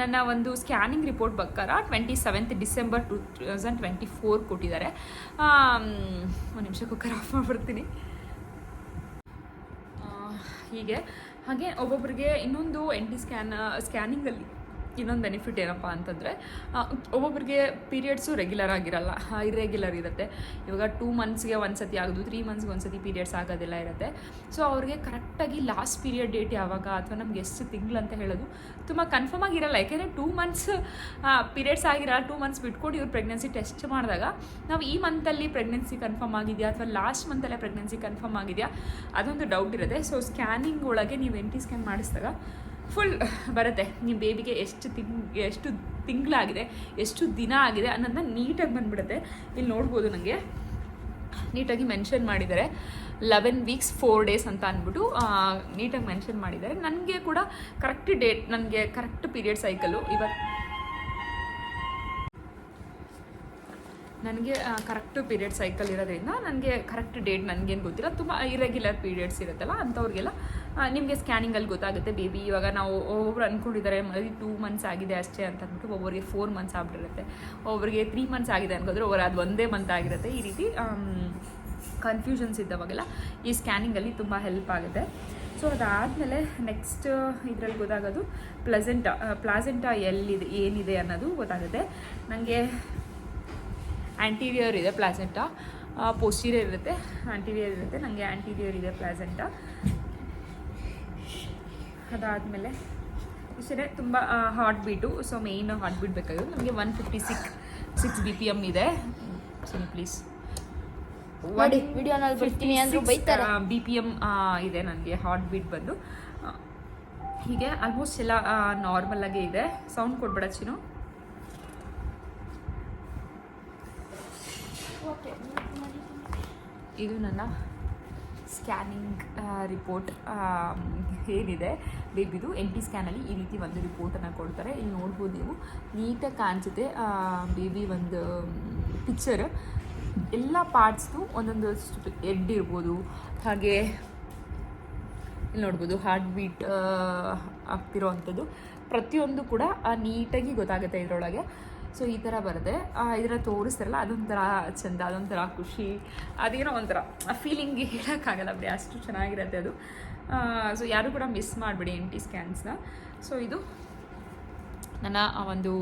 ನನ್ನ ಒಂದು ಸ್ಕ್ಯಾನಿಂಗ್ ರಿಪೋರ್ಟ್ ಪ್ರಕಾರ twenty seventh December two thousand twenty four ಕೊಟ್ಟಿದ್ದಾರೆ ಒಂದು ನಿಮಿಷ ಕುಕ್ಕರ್ ಆಫ್ ಮಾಡಿಬಿಡ್ತೀನಿ. ಹೀಗೆ. ಹಾಗೆ ಒಬ್ಬೊಬ್ಬರಿಗೆ ಇನ್ನೊಂದು ಎನ್ ಟಿ ಸ್ಕ್ಯಾನ್ ಸ್ಕ್ಯಾನಿಂಗಲ್ಲಿ ಇನ್ನೊಂದು ಬೆನಿಫಿಟ್ ಏನಪ್ಪ ಅಂತಂದರೆ ಒಬ್ಬೊಬ್ಬರಿಗೆ ಪೀರಿಯಡ್ಸು ರೆಗ್ಯುಲರ್ ಆಗಿರಲ್ಲ ಇರ್ರೆಗ್ಯುಲರ್ ಇರುತ್ತೆ. ಇವಾಗ ಟೂ ಮಂತ್ಸ್ಗೆ ಒಂದು ಸತಿ ಆಗೋದು ತ್ರೀ ಮಂತ್ಸ್ಗೆ ಒಂದು ಸತಿ ಪೀರಿಯಡ್ಸ್ ಆಗೋದೆಲ್ಲ ಇರುತ್ತೆ. ಸೊ ಅವ್ರಿಗೆ ಕರೆಕ್ಟಾಗಿ ಲಾಸ್ಟ್ ಪೀರಿಯಡ್ ಡೇಟ್ ಯಾವಾಗ ಅಥವಾ ನಮ್ಗೆ ಎಷ್ಟು ತಿಂಗಳು ಅಂತ ಹೇಳೋದು ತುಂಬ ಕನ್ಫರ್ಮ್ ಆಗಿರಲ್ಲ. ಯಾಕೆಂದರೆ ಟೂ ಮಂತ್ಸ್ ಪೀರಿಯಡ್ಸ್ ಆಗಿರಲ್ಲ ಟೂ ಮಂತ್ಸ್ ಬಿಟ್ಕೊಂಡು ಇವ್ರು ಪ್ರೆಗ್ನೆನ್ಸಿ ಟೆಸ್ಟ್ ಮಾಡಿದಾಗ, ನಾವು ಈ ಮಂತಲ್ಲಿ ಪ್ರೆಗ್ನೆನ್ಸಿ ಕನ್ಫರ್ಮ್ ಆಗಿದೆಯಾ ಅಥವಾ ಲಾಸ್ಟ್ ಮಂತಲ್ಲೇ ಪ್ರೆಗ್ನೆನ್ಸಿ ಕನ್ಫರ್ಮ್ ಆಗಿದೆಯಾ, ಅದೊಂದು ಡೌಟ್ ಇರುತ್ತೆ. ಸೊ ಸ್ಕ್ಯಾನಿಂಗ್ ಒಳಗೆ ನೀವು ಎನ್ ಟಿ ಸ್ಕ್ಯಾನ್ ಮಾಡಿಸಿದಾಗ ಫುಲ್ ಬರುತ್ತೆ. ನಿಮ್ಮ ಬೇಬಿಗೆ ಎಷ್ಟು ತಿಂಗ್ ಎಷ್ಟು ತಿಂಗಳಾಗಿದೆ, ಎಷ್ಟು ದಿನ ಆಗಿದೆ ಅನ್ನೋದನ್ನ ನೀಟಾಗಿ ಬಂದ್ಬಿಡುತ್ತೆ. ಇಲ್ಲಿ ನೋಡ್ಬೋದು ನನಗೆ ನೀಟಾಗಿ ಮೆನ್ಷನ್ ಮಾಡಿದ್ದಾರೆ. ಲೆವೆನ್ ವೀಕ್ಸ್ ಫೋರ್ ಡೇಸ್ ಅಂತ ಅಂದ್ಬಿಟ್ಟು ನೀಟಾಗಿ ಮೆನ್ಷನ್ ಮಾಡಿದ್ದಾರೆ. ನನಗೆ ಕೂಡ ಕರೆಕ್ಟ್ ಡೇಟ್ ನನಗೆ ಕರೆಕ್ಟ್ ಪೀರಿಯಡ್ ಸೈಕಲು ಇವತ್ತು ನನಗೆ ಕರೆಕ್ಟ್ ಪೀರಿಯಡ್ ಸೈಕಲ್ ಇರೋದ್ರಿಂದ ನನಗೆ ಕರೆಕ್ಟ್ ಡೇಟ್ ನನಗೇನು ಗೊತ್ತಿಲ್ಲ. ತುಂಬ ಇರೆಗ್ಯುಲರ್ ಪೀರಿಯಡ್ಸ್ ಇರುತ್ತಲ್ಲ, ಅಂಥವ್ರಿಗೆಲ್ಲ ನಿಮಗೆ ಸ್ಕ್ಯಾನಿಂಗಲ್ಲಿ ಗೊತ್ತಾಗುತ್ತೆ ಬೇಬಿ ಇವಾಗ ನಾವು ಒಬ್ಬೊಬ್ರು ಅಂದ್ಕೊಂಡಿದ್ದಾರೆ ಮರಿ ಟೂ ಮಂತ್ಸ್ ಆಗಿದೆ ಅಷ್ಟೇ ಅಂತ ಅಂದ್ಬಿಟ್ಟು ಒಬ್ಬರಿಗೆ ಫೋರ್ ಮಂತ್ಸ್ ಆಗ್ಬಿಟ್ಟಿರುತ್ತೆ. ಒಬ್ಬರಿಗೆ ತ್ರೀ ಮಂತ್ಸ್ ಆಗಿದೆ ಅನ್ಕೋದ್ರೆ ಒಬ್ಬರು ಅದು ಒಂದೇ ಮಂತ್ ಆಗಿರುತ್ತೆ. ಈ ರೀತಿ ಕನ್ಫ್ಯೂಷನ್ಸ್ ಇದ್ದವಾಗೆಲ್ಲ ಈ ಸ್ಕ್ಯಾನಿಂಗಲ್ಲಿ ತುಂಬ ಹೆಲ್ಪ್ ಆಗುತ್ತೆ. ಸೊ ಅದಾದಮೇಲೆ ನೆಕ್ಸ್ಟ್ ಇದರಲ್ಲಿ ಗೊತ್ತಾಗೋದು ಪ್ಲಸೆಂಟ ಪ್ಲಾಸೆಂಟ ಎಲ್ಲಿದೆ, ಏನಿದೆ ಅನ್ನೋದು ಗೊತ್ತಾಗುತ್ತೆ. ನನಗೆ ಆ್ಯಂಟೀರಿಯರ್ ಇದೆ ಪ್ಲಾಸೆಂಟ ಪೋಸ್ಟೀರಿಯರ್ ಇರುತ್ತೆ ಆ್ಯಂಟೀರಿಯರ್ ಇರುತ್ತೆ ನನಗೆ ಆ್ಯಂಟೀರಿಯರ್ ಇದೆ ಪ್ಲಾಸೆಂಟಾ ಅದಾದಮೇಲೆ ಇಷ್ಟೇ ತುಂಬ heart beat so main heart beat ಬೇಕಾಗಿರೋದು. ನಮಗೆ one fifty six six B P M ಇದೆ ಸರಿ ಪ್ಲೀಸ್ ಬಿ ಪಿ ಎಂ ಇದೆ ನನಗೆ ಹಾರ್ಟ್ ಬೀಟ್ ಬಂದು. ಹೀಗೆ ಆಲ್ಮೋಸ್ಟ್ ಎಲ್ಲ ನಾರ್ಮಲ್ ಆಗೇ ಇದೆ. ಸೌಂಡ್ ಕೊಡ್ಬೇಡ ಚಿನ್ನು. ಇದು ನನ್ನ ಸ್ಕ್ಯಾನಿಂಗ್ ರಿಪೋರ್ಟ್ ಏನಿದೆ, ಬೇಬಿದು ಎನ್ ಟಿ ಸ್ಕ್ಯಾನಲ್ಲಿ ಈ ರೀತಿ ಒಂದು ರಿಪೋರ್ಟನ್ನು ಕೊಡ್ತಾರೆ. ಇಲ್ಲಿ ನೋಡ್ಬೋದು ನೀವು, ನೀಟಾಗಿ ಕಾಣಿಸುತ್ತೆ ಬೇಬಿ ಒಂದು ಪಿಕ್ಚರ್. ಎಲ್ಲ ಪಾರ್ಟ್ಸ್ದು ಒಂದೊಂದು ಎಡ್ ಇರ್ಬೋದು. ಹಾಗೆ ಇಲ್ಲಿ ನೋಡ್ಬೋದು, ಹಾರ್ಟ್ ಬೀಟ್ ಆಗ್ತಿರೋ ಅಂಥದ್ದು ಪ್ರತಿಯೊಂದು ಕೂಡ ನೀಟಾಗಿ ಗೊತ್ತಾಗುತ್ತೆ ಇದರೊಳಗೆ. ಸೊ ಈ ಥರ ಬರುತ್ತೆ. ಇದರ ತೋರಿಸ್ತಾರಲ್ಲ, ಅದೊಂಥರ ಚೆಂದ, ಅದೊಂಥರ ಖುಷಿ, ಅದೇನೋ ಒಂಥರ ಫೀಲಿಂಗ್ ಹೇಳೋಕ್ಕಾಗಲ್ಲ ಬರೀ ಅಷ್ಟು ಚೆನ್ನಾಗಿರುತ್ತೆ ಅದು. ಸೊ ಯಾರು ಕೂಡ ಮಿಸ್ ಮಾಡಿಬಿಡಿ ಎನ್ ಟಿ ಸ್ಕ್ಯಾನ್ಸ್ನ ಸೊ ಇದು ನನ್ನ, ಆ, ಒಂದು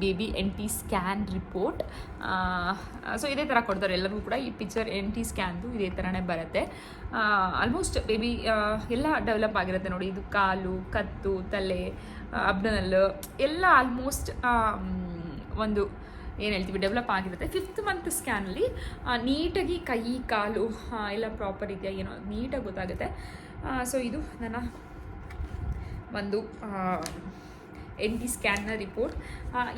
baby N T scan report so ಇದೇ ಥರ ಕೊಡ್ತಾರೆ ಎಲ್ಲರಿಗೂ ಕೂಡ. ಈ ಪಿಕ್ಚರ್ ಎನ್ ಟಿ ಸ್ಕ್ಯಾನ್ದು ಇದೇ ಥರನೇ ಬರುತ್ತೆ. ಆಲ್ಮೋಸ್ಟ್ ಬೇಬಿ ಎಲ್ಲ ಡೆವಲಪ್ ಆಗಿರುತ್ತೆ ನೋಡಿ. ಇದು ಕಾಲು, ಕತ್ತು, ತಲೆ ಅಬ್ಡನಲ್ ಎಲ್ಲ ಆಲ್ಮೋಸ್ಟ್ ಒಂದು, ಏನು ಹೇಳ್ತೀವಿ ಡೆವಲಪ್ ಆಗಿರುತ್ತೆ. ಫಿಫ್ತ್ ಮಂತ್ ಸ್ಕ್ಯಾನಲ್ಲಿ ನೀಟಾಗಿ ಕೈ, ಕಾಲು ಎಲ್ಲ ಪ್ರಾಪರ್ ಇದೆಯಾ ಏನೋ ನೀಟಾಗಿ ಗೊತ್ತಾಗುತ್ತೆ. ಸೊ ಇದು ನನ್ನ ಒಂದು ಎನ್ ಟಿ ಸ್ಕ್ಯಾನ್ನ ರಿಪೋರ್ಟ್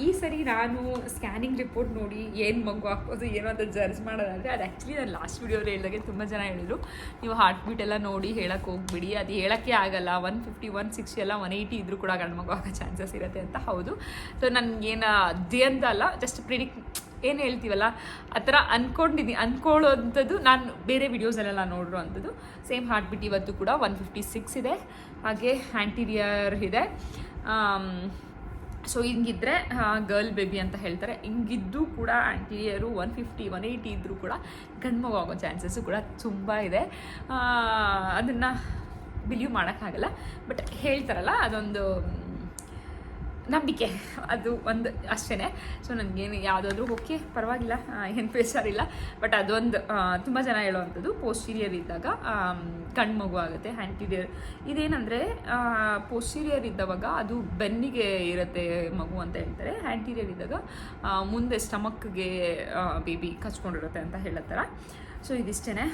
ಈ ಸರಿ ನಾನು ಸ್ಕ್ಯಾನಿಂಗ್ ರಿಪೋರ್ಟ್ ನೋಡಿ ಏನು ಮಗು ಹಾಕ್ಬೋದು ಏನೋ ಅಂತ ಜರ್ಜ್ ಮಾಡೋದಾದರೆ, ಅದು ಆ್ಯಕ್ಚುಲಿ ನಾನು ಲಾಸ್ಟ್ ವೀಡಿಯೋಲಿ ಹೇಳಿದಾಗೆ ತುಂಬ ಜನ ಹೇಳಿದ್ರು. ನೀವು ಹಾರ್ಟ್ ಬೀಟ್ ಎಲ್ಲ ನೋಡಿ ಹೇಳಕ್ಕೆ ಹೋಗ್ಬಿಡಿ. ಅದು ಹೇಳೋಕ್ಕೆ ಆಗಲ್ಲ. ಒನ್ ಫಿಫ್ಟಿ ಒನ್ ಸಿಕ್ಸ್ಟಿ ಎಲ್ಲ ಒನ್ ಏಯ್ಟಿ ಇದ್ರೂ ಕೂಡ ಗಂಡು ಮಗು ಆಗೋ ಚಾನ್ಸಸ್ ಇರುತ್ತೆ ಅಂತ ಹೌದು. ಸೊ ನನಗೇನು ಅದೇ ಅಂತ ಅಲ್ಲ ಜಸ್ಟ್ ಪ್ರಿಡಿಕ್ ಏನು ಹೇಳ್ತೀವಲ್ಲ, ಆ ಥರ ಅಂದ್ಕೊಂಡಿದ್ದೀನಿ ಅಂದ್ಕೊಳ್ಳೋವಂಥದ್ದು ನಾನು ಬೇರೆ ವಿಡಿಯೋಸಲ್ಲೆಲ್ಲ ನೋಡಿರೋ ಅಂಥದ್ದು ಸೇಮ್ ಹಾರ್ಟ್ ಬಿಟ್ಟು ಇವತ್ತು ಕೂಡ ಒನ್ ಫಿಫ್ಟಿ ಸಿಕ್ಸ್ ಇದೆ. ಹಾಗೆ ಆ್ಯಂಟೀರಿಯರ್ ಇದೆ. ಸೊ ಹಿಂಗಿದ್ರೆ ಗರ್ಲ್ ಬೇಬಿ ಅಂತ ಹೇಳ್ತಾರೆ. ಹಿಂಗಿದ್ದು ಕೂಡ anterior one fifty one eighty ಇದ್ದರೂ ಕೂಡ ಗಂಡುಮಗು ಚಾನ್ಸಸ್ಸು ಕೂಡ ತುಂಬ ಇದೆ. ಅದನ್ನು ಬಿಲೀವ್ ಮಾಡೋಕ್ಕಾಗಲ್ಲ. ಬಟ್ ಹೇಳ್ತಾರಲ್ಲ, ಅದೊಂದು ನಂಬಿಕೆ. ಅದು ಒಂದು ಅಷ್ಟೇ ಸೊ ನನಗೇನು ಯಾವುದಾದ್ರೂ ಓಕೆ ಪರವಾಗಿಲ್ಲ. ಏನು ಬೇಜಾರಿಲ್ಲ. ಬಟ್ ಅದೊಂದು ತುಂಬ ಜನ ಹೇಳುವಂಥದ್ದು ಪೋಸ್ಟೀರಿಯರ್ ಇದ್ದಾಗ ಕಣ್ಣು ಮಗು ಆಗುತ್ತೆ ಆ್ಯಂಟೀರಿಯರ್ ಇದೇನಂದರೆ ಪೋಸ್ಟೀರಿಯರ್ ಇದ್ದವಾಗ ಅದು ಬೆನ್ನಿಗೆ ಇರುತ್ತೆ ಮಗು ಅಂತ ಹೇಳ್ತಾರೆ. ಆ್ಯಂಟೀರಿಯರ್ ಇದ್ದಾಗ ಮುಂದೆ ಸ್ಟಮಕ್ಗೆ ಬೇಬಿ ಕಚ್ಕೊಂಡಿರುತ್ತೆ ಅಂತ ಹೇಳತ್ತಾರ ಸೊ ಇದಿಷ್ಟೇ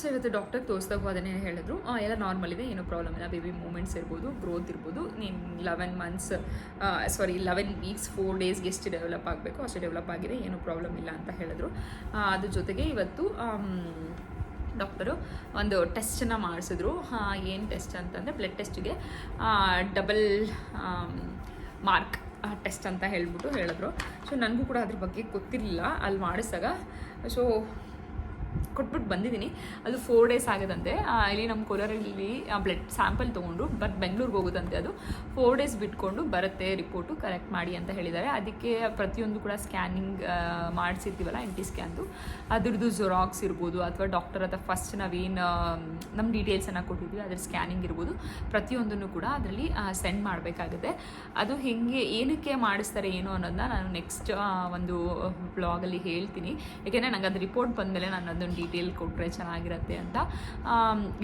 ಸೊ ಇವತ್ತು ಡಾಕ್ಟರ್ ತೋರಿಸ್ದಾಗ ಅದನ್ನೇ ಹೇಳಿದ್ರು. ಎಲ್ಲ ನಾರ್ಮಲ್ ಇದೆ, ಏನೂ ಪ್ರಾಬ್ಲಮ್ ಇಲ್ಲ. ಬೇಬಿ ಮೂಮೆಂಟ್ಸ್ ಇರ್ಬೋದು ಗ್ರೋತ್ ಇರ್ಬೋದು. ನೀನು eleven months sorry eleven weeks four ಡೇಸ್ಗೆ ಎಷ್ಟು ಡೆವಲಪ್ ಆಗಬೇಕು ಅಷ್ಟು ಡೆವಲಪ್ ಆಗಿದೆ, ಏನೂ ಪ್ರಾಬ್ಲಮ್ ಇಲ್ಲ ಅಂತ ಹೇಳಿದ್ರು. ಅದ್ರ ಜೊತೆಗೆ ಇವತ್ತು ಡಾಕ್ಟರು ಒಂದು ಟೆಸ್ಟನ್ನು ಮಾಡಿಸಿದ್ರು. ಏನು ಟೆಸ್ಟ್ ಅಂತಂದರೆ ಬ್ಲಡ್ ಟೆಸ್ಟಿಗೆ ಡಬಲ್ ಮಾರ್ಕ್ ಟೆಸ್ಟ್ ಅಂತ ಹೇಳ್ಬಿಟ್ಟು ಹೇಳಿದ್ರು. ಸೊ ನನಗೂ ಕೂಡ ಅದ್ರ ಬಗ್ಗೆ ಗೊತ್ತಿರಲಿಲ್ಲ. ಅಲ್ಲಿ ಮಾಡಿಸಿದಾಗ ಸೊ ಕೊಟ್ಬಿಟ್ಟು ಬಂದಿದ್ದೀನಿ. ಅದು ಫೋರ್ ಡೇಸ್ ಆಗದಂತೆ ಆ, ಇಲ್ಲಿ ನಮ್ಮ ಕೋಲಾರಲ್ಲಿ ಬ್ಲಡ್ ಸ್ಯಾಂಪಲ್ ತೊಗೊಂಡು ಬಟ್ ಬೆಂಗಳೂರಿಗೆ ಹೋಗುದಂತೆ ಅದು. ಫೋರ್ ಡೇಸ್ ಬಿಟ್ಕೊಂಡು ಬರುತ್ತೆ ರಿಪೋರ್ಟು ಕರೆಕ್ಟ್ ಮಾಡಿ ಅಂತ ಹೇಳಿದ್ದಾರೆ. ಅದಕ್ಕೆ ಪ್ರತಿಯೊಂದು ಕೂಡ ಸ್ಕ್ಯಾನಿಂಗ್ ಮಾಡಿಸಿರ್ತೀವಲ್ಲ ಎನ್ ಟಿ ಸ್ಕ್ಯಾನ್ದು ಅದ್ರದ್ದು ಜೊರಾಕ್ಸ್ ಇರ್ಬೋದು ಅಥವಾ ಡಾಕ್ಟರ್ ಅಥವಾ ಫಸ್ಟ್ ನಾವೇನು ನಮ್ಮ ಡೀಟೇಲ್ಸನ್ನು ಕೊಟ್ಟಿದ್ವಿ ಅದ್ರ ಸ್ಕ್ಯಾನಿಂಗ್ ಇರ್ಬೋದು. ಪ್ರತಿಯೊಂದನ್ನು ಕೂಡ ಅದರಲ್ಲಿ ಸೆಂಡ್ ಮಾಡಬೇಕಾಗುತ್ತೆ. ಅದು ಹೇಗೆ ಏನಕ್ಕೆ ಮಾಡಿಸ್ತಾರೆ ಏನು ಅನ್ನೋದನ್ನ ನಾನು ನೆಕ್ಸ್ಟ್ ಒಂದು ಬ್ಲಾಗಲ್ಲಿ ಹೇಳ್ತೀನಿ. ಯಾಕೆಂದರೆ ನಂಗೆ ಅದು ರಿಪೋರ್ಟ್ ಬಂದಮೇಲೆ ನಾನು ಅದನ್ನು ಡೀಟೇಲ್ ಕೊಟ್ಟರೆ ಚೆನ್ನಾಗಿರುತ್ತೆ ಅಂತ.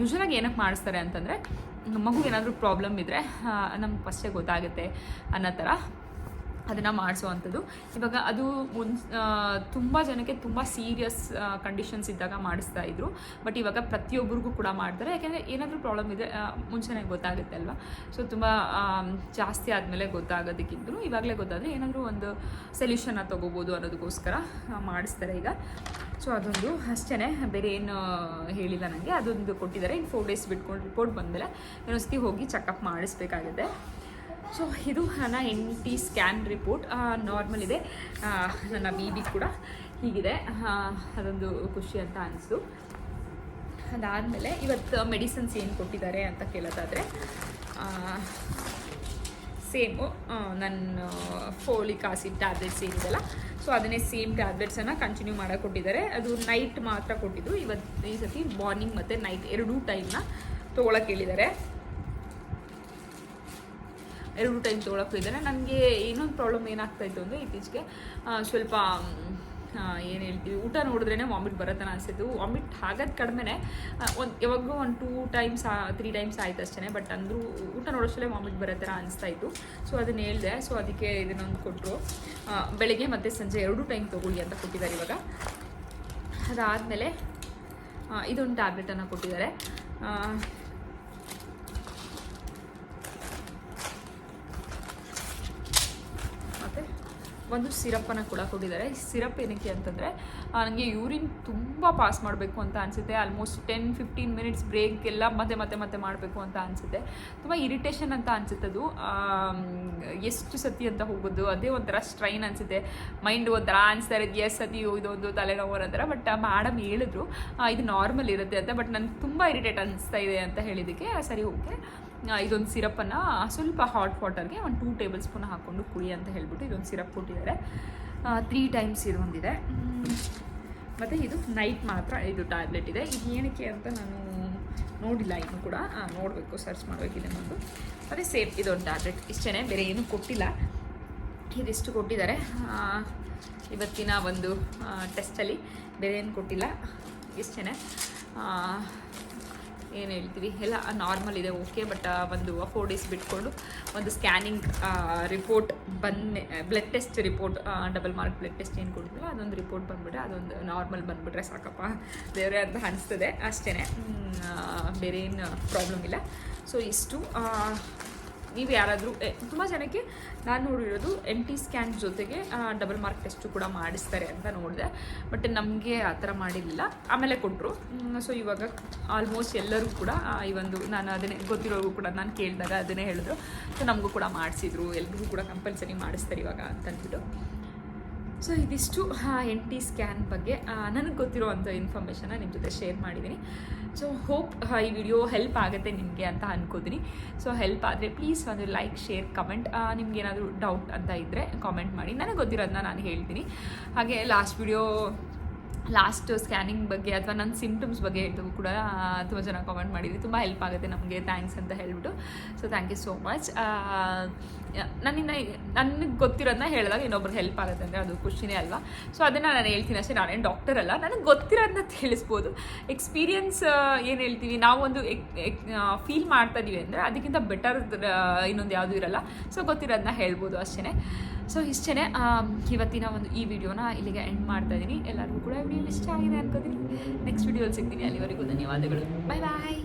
ಯೂಶ್ವಲಾಗಿ ಏನಕ್ಕೆ ಮಾಡಿಸ್ತಾರೆ ಅಂತಂದರೆ ಮಗು ಏನಾದರೂ ಪ್ರಾಬ್ಲಮ್ ಇದ್ದರೆ ನಮ್ಗೆ ಫಸ್ಟೇ ಗೊತ್ತಾಗುತ್ತೆ ಅನ್ನೋ ಥರ. ಅದನ್ನು ಮಾಡಿಸುವಂಥದ್ದು. ಇವಾಗ ಅದು ಮುನ್ ತುಂಬ ಜನಕ್ಕೆ ತುಂಬ ಸೀರಿಯಸ್ ಕಂಡೀಷನ್ಸ್ ಇದ್ದಾಗ ಮಾಡಿಸ್ತಾ ಇದ್ರು. ಬಟ್ ಇವಾಗ ಪ್ರತಿಯೊಬ್ಬರಿಗೂ ಕೂಡ ಮಾಡ್ತಾರೆ. ಯಾಕೆಂದರೆ ಏನಾದರೂ ಪ್ರಾಬ್ಲಮ್ ಇದೆ ಮುಂಚೆನೇ ಗೊತ್ತಾಗುತ್ತೆ ಅಲ್ವಾ? ಸೊ ತುಂಬ ಜಾಸ್ತಿ ಆದಮೇಲೆ ಗೊತ್ತಾಗೋದಕ್ಕಿಂತಲೂ ಇವಾಗಲೇ ಗೊತ್ತಾದರೆ ಏನಾದರೂ ಒಂದು ಸೊಲ್ಯೂಷನ್ನ ತೊಗೋಬೋದು ಅನ್ನೋದಕ್ಕೋಸ್ಕರ ಮಾಡಿಸ್ತಾರೆ ಈಗ. ಸೊ ಅದೊಂದು ಅಷ್ಟೇ ಬೇರೆ ಏನು ಹೇಳಿಲ್ಲ ನನಗೆ ಅದೊಂದು ಕೊಟ್ಟಿದ್ದಾರೆ. ಇನ್ನು ಫೋರ್ ಡೇಸ್ ಬಿಟ್ಕೊಂಡು ರಿಪೋರ್ಟ್ ಬಂದಮೇಲೆ ಇನ್ನೊಂದ್ಸತಿ ಹೋಗಿ ಚೆಕಪ್ ಮಾಡಿಸ್ಬೇಕಾಗುತ್ತೆ. ಸೊ ಇದು ನನ್ನ N T scan report normal ಇದೆ. ನನ್ನ ಬಿ ಬಿ ಕೂಡ ಹೀಗಿದೆ. ಅದೊಂದು ಖುಷಿ ಅಂತ ಅನಿಸ್ತು. ಅದಾದಮೇಲೆ ಇವತ್ತು ಮೆಡಿಸಿನ್ಸ್ ಏನು ಕೊಟ್ಟಿದ್ದಾರೆ ಅಂತ ಕೇಳೋದಾದರೆ ಸೇಮು ನನ್ನ ಫೋಲಿಕ್ ಆಸಿಡ್ ಟ್ಯಾಬ್ಲೆಟ್ಸ್ ಏನಿದೆಲ್ಲ. ಸೊ ಅದನ್ನೇ ಸೇಮ್ ಟ್ಯಾಬ್ಲೆಟ್ಸನ್ನು ಕಂಟಿನ್ಯೂ ಮಾಡೋಕೆ ಕೊಟ್ಟಿದ್ದಾರೆ. ಅದು ನೈಟ್ ಮಾತ್ರ ಕೊಟ್ಟಿದ್ದು. ಇವತ್ತು ಈ ಸತಿ ಮಾರ್ನಿಂಗ್ ಮತ್ತು ನೈಟ್ ಎರಡೂ ಟೈಮ್ನ ತೊಗೊಳಕ್ಕೆ ಹೇಳಿದ್ದಾರೆ. ಎರಡು ಟೈಮ್ ತೊಗೊಳಕ್ಕೂ ಇದ್ದಾರೆ. ನನಗೆ ಇನ್ನೊಂದು ಪ್ರಾಬ್ಲಮ್ ಏನಾಗ್ತಾ ಇತ್ತು ಅಂದರೆ ಇತ್ತೀಚೆಗೆ ಸ್ವಲ್ಪ ಏನು ಹೇಳ್ತೀವಿ ಊಟ ನೋಡಿದ್ರೇ ವಾಮಿಟ್ ಬರೋತನ ಅನಿಸ್ತಿತ್ತು ವಾಮಿಟ್ ಆಗೋದು ಕಡಿಮೆನೇ ಒಂದು, ಯಾವಾಗಲೂ ಒಂದು ಟೂ ಟೈಮ್ಸ್ ತ್ರೀ ಟೈಮ್ಸ್ ಆಯ್ತು ಅಷ್ಟೇ ಬಟ್ ಅಂದರೂ ಊಟ ನೋಡೋಷ್ಟೇ ವಾಮಿಟ್ ಬರೋ ಥರ ಅನಿಸ್ತಾ ಇತ್ತು. ಸೊ ಅದನ್ನ ಹೇಳಿದೆ. ಸೊ ಅದಕ್ಕೆ ಇದನ್ನೊಂದು ಕೊಟ್ಟರು ಬೆಳಗ್ಗೆ ಮತ್ತು ಸಂಜೆ ಎರಡು ಟೈಮ್ ತೊಗೊಳ್ಳಿ ಅಂತ ಕೊಟ್ಟಿದ್ದಾರೆ ಇವಾಗ. ಅದಾದಮೇಲೆ ಇದೊಂದು ಟ್ಯಾಬ್ಲೆಟನ್ನು ಕೊಟ್ಟಿದ್ದಾರೆ ಆ, ಮತ್ತು ಒಂದು ಸಿರಪ್ಪನ್ನು ಕೂಡ ಕೊಟ್ಟಿದ್ದಾರೆ. ಸಿರಪ್ ಏನಕ್ಕೆ ಅಂತಂದರೆ ನನಗೆ ಯೂರಿನ್ ತುಂಬ ಪಾಸ್ ಮಾಡಬೇಕು ಅಂತ ಅನಿಸುತ್ತೆ. Almost ten fifteen minutes break ಎಲ್ಲ ಮತ್ತೆ ಮತ್ತೆ ಮತ್ತೆ ಮಾಡಬೇಕು ಅಂತ ಅನಿಸುತ್ತೆ. ತುಂಬ ಇರಿಟೇಷನ್ ಅಂತ ಅನಿಸುತ್ತೆ ಅದು. ಎಷ್ಟು ಸತಿ ಅಂತ ಹೋಗೋದು, ಅದೇ ಒಂಥರ ಸ್ಟ್ರೈನ್ ಅನಿಸುತ್ತೆ. ಮೈಂಡ್ ಒಂಥರ ಅನಿಸ್ತಾ ಇರೋದು ಎಸ್ ಸತಿ ಇದೊಂದು ತಲೆನೋವು ಥರ ಬಟ್ ಮೇಡಮ್ ಹೇಳಿದ್ರು ಇದು ನಾರ್ಮಲ್ ಇರುತ್ತೆ ಅಂತ ಬಟ್ ನನಗೆ ತುಂಬ ಇರಿಟೇಟ್ ಅನಿಸ್ತಾ ಇದೆ ಅಂತ ಹೇಳಿದ್ದಕ್ಕೆ ಸರಿ ಓಕೆ ಇದೊಂದು ಸಿರಪ್ಪನ್ನು ಸ್ವಲ್ಪ ಹಾಟ್ ವಾಟರ್ಗೆ ಒಂದು ಟೂ ಟೇಬಲ್ ಸ್ಪೂನ್ ಹಾಕ್ಕೊಂಡು ಕುಡಿ ಅಂತ ಹೇಳ್ಬಿಟ್ಟು ಇದೊಂದು ಸಿರಪ್ ಕೊಟ್ಟಿದ್ದಾರೆ. ತ್ರೀ ಟೈಮ್ಸ್ ಇದೊಂದಿದೆ ಮತ್ತು ಇದು ನೈಟ್ ಮಾತ್ರ ಇದು ಟ್ಯಾಬ್ಲೆಟ್ ಇದೆ. ಇದು ಏನಕ್ಕೆ ಅಂತ ನಾನು ನೋಡಿಲ್ಲ ಇನ್ನು ಕೂಡ. ನೋಡಬೇಕು ಸರ್ಚ್ ಮಾಡಬೇಕಿದೆ ಒಂದು ಅದೇ ಸೇಫ್ ಇದೊಂದು ಟ್ಯಾಬ್ಲೆಟ್ ಇಷ್ಟೇ ಬೇರೆ ಏನೂ ಕೊಟ್ಟಿಲ್ಲ. ಇದಿಷ್ಟು ಕೊಟ್ಟಿದ್ದಾರೆ. ಇವತ್ತಿನ ಒಂದು ಟೆಸ್ಟಲ್ಲಿ ಬೇರೆ ಏನು ಕೊಟ್ಟಿಲ್ಲ. ಇಷ್ಟೇ ಏನು ಹೇಳ್ತೀವಿ ಎಲ್ಲ ನಾರ್ಮಲ್ ಇದೆ ಓಕೆ ಬಟ್ ಒಂದು ಫೋರ್ ಡೇಸ್ ಬಿಟ್ಕೊಂಡು ಒಂದು ಸ್ಕ್ಯಾನಿಂಗ್ ರಿಪೋರ್ಟ್ ಬಂದ blood test report double mark blood test ಏನು ಕೊಡ್ತೀವಿ ಅದೊಂದು ರಿಪೋರ್ಟ್ ಬಂದುಬಿಟ್ರೆ ಅದೊಂದು ನಾರ್ಮಲ್ ಬಂದುಬಿಟ್ರೆ ಸಾಕಪ್ಪ. ದೇವರೇ ಅಂತ ಅನಿಸ್ತದೆ ಅಷ್ಟೇ ಬೇರೆ ಏನು ಪ್ರಾಬ್ಲಮ್ ಇಲ್ಲ. ಸೊ ಇಷ್ಟು ನೀವು ಯಾರಾದರೂ ತುಂಬ ಜನಕ್ಕೆ ನಾನು ನೋಡಿರೋದು ಎಂ ಟಿ ಸ್ಕ್ಯಾನ್ ಜೊತೆಗೆ ಡಬಲ್ ಮಾರ್ಕ್ ಟೆಸ್ಟು ಕೂಡ ಮಾಡಿಸ್ತಾರೆ ಅಂತ ನೋಡಿದೆ. ಬಟ್ ನಮಗೆ ಆ ಥರ ಮಾಡಿರಲಿಲ್ಲ. ಆಮೇಲೆ ಕೊಟ್ಟರು ಸೊ ಇವಾಗ ಆಲ್ಮೋಸ್ಟ್ ಎಲ್ಲರೂ ಕೂಡ ಈ ಒಂದು ನಾನು ಅದನ್ನೇ ಗೊತ್ತಿರೋರು ಕೂಡ ನಾನು ಕೇಳಿದಾಗ ಅದನ್ನೇ ಹೇಳಿದ್ರು. ಸೊ ನಮಗೂ ಕೂಡ ಮಾಡಿಸಿದ್ರು. ಎಲ್ರಿಗೂ ಕೂಡ ಕಂಪಲ್ಸರಿ ಮಾಡಿಸ್ತಾರೆ ಇವಾಗ ಅಂತ ಅಂದ್ಬಿಟ್ಟು ಸೊ ಇದಿಷ್ಟು ಎನ್ ಟಿ ಸ್ಕ್ಯಾನ್ ಬಗ್ಗೆ ನನಗೆ ಗೊತ್ತಿರುವಂಥ ಇನ್ಫಾರ್ಮೇಷನ್ನ ನಿಮ್ಮ ಜೊತೆ ಶೇರ್ ಮಾಡಿದ್ದೀನಿ ಸೊ ಹೋಪ್ ಈ ವಿಡಿಯೋ ಹೆಲ್ಪ್ ಆಗುತ್ತೆ ನಿಮಗೆ ಅಂತ ಅನ್ಕೋತೀನಿ. ಸೊ ಹೆಲ್ಪ್ ಆದರೆ ಪ್ಲೀಸ್ ಒಂದು ಲೈಕ್ ಶೇರ್ ಕಮೆಂಟ್ ನಿಮ್ಗೆ ಏನಾದರೂ ಡೌಟ್ ಅಂತ ಇದ್ದರೆ ಕಾಮೆಂಟ್ ಮಾಡಿ. ನನಗೆ ಗೊತ್ತಿರೋದನ್ನ ನಾನು ಹೇಳ್ತೀನಿ. ಹಾಗೆ ಲಾಸ್ಟ್ ವಿಡಿಯೋ ಲಾಸ್ಟ್ ಸ್ಕ್ಯಾನಿಂಗ್ ಬಗ್ಗೆ ಅಥವಾ ನನ್ನ ಸಿಂಪ್ಟಮ್ಸ್ ಬಗ್ಗೆ ಹೇಳ್ತವು ಕೂಡ ತುಂಬ ಜನ ಕಾಮೆಂಟ್ ಮಾಡಿದ್ರಿ ತುಂಬ ಹೆಲ್ಪ್ ಆಗುತ್ತೆ ನಮಗೆ. ಥ್ಯಾಂಕ್ಸ್ ಅಂತ ಹೇಳ್ಬಿಟ್ಟು. So thank you so much ನನ್ನಿಂದ ನನಗೆ ಗೊತ್ತಿರೋದನ್ನ ಹೇಳಿದಾಗ ಇನ್ನೊಬ್ರು ಹೆಲ್ಪ್ ಆಗುತ್ತೆ ಅಂದರೆ ಅದು ಖುಷಿನೇ ಅಲ್ವಾ? ಸೊ ಅದನ್ನು ನಾನು ಹೇಳ್ತೀನಿ ಅಷ್ಟೇ, ನಾನೇನು ಡಾಕ್ಟರ್ ಅಲ್ಲ, ನನಗೆ ಗೊತ್ತಿರೋದನ್ನ ತಿಳಿಸ್ಬೋದು. ಎಕ್ಸ್ಪೀರಿಯನ್ಸ್ ಏನು ಹೇಳ್ತೀವಿ ನಾವು ಒಂದು ಫೀಲ್ ಮಾಡ್ತಾ ಇದ್ದೀವಿ ಅಂದರೆ ಅದಕ್ಕಿಂತ ಬೆಟರ್ ಇನ್ನೊಂದು ಯಾವುದೂ ಇರಲ್ಲ. ಸೊ ಗೊತ್ತಿರೋದನ್ನ ಹೇಳ್ಬೋದು ಅಷ್ಟೇ ಸೊ ಇಷ್ಟೇ ಇವತ್ತಿನ ಒಂದು ಈ ವಿಡಿಯೋನ ಇಲ್ಲಿಗೆ ಎಂಡ್ ಮಾಡ್ತಾ ಇದ್ದೀನಿ ಎಲ್ಲರಿಗೂ ಕೂಡ ವಿಡಿಯೋ ಇಷ್ಟ ಆಗಿದೆ ಅನ್ಕೋತೀನಿ. ನೆಕ್ಸ್ಟ್ ವಿಡಿಯೋಲಿ ಸಿಗ್ತೀನಿ. ಅಲ್ಲಿವರೆಗೂ ಧನ್ಯವಾದಗಳು. ಬಾಯ್ ಬಾಯ್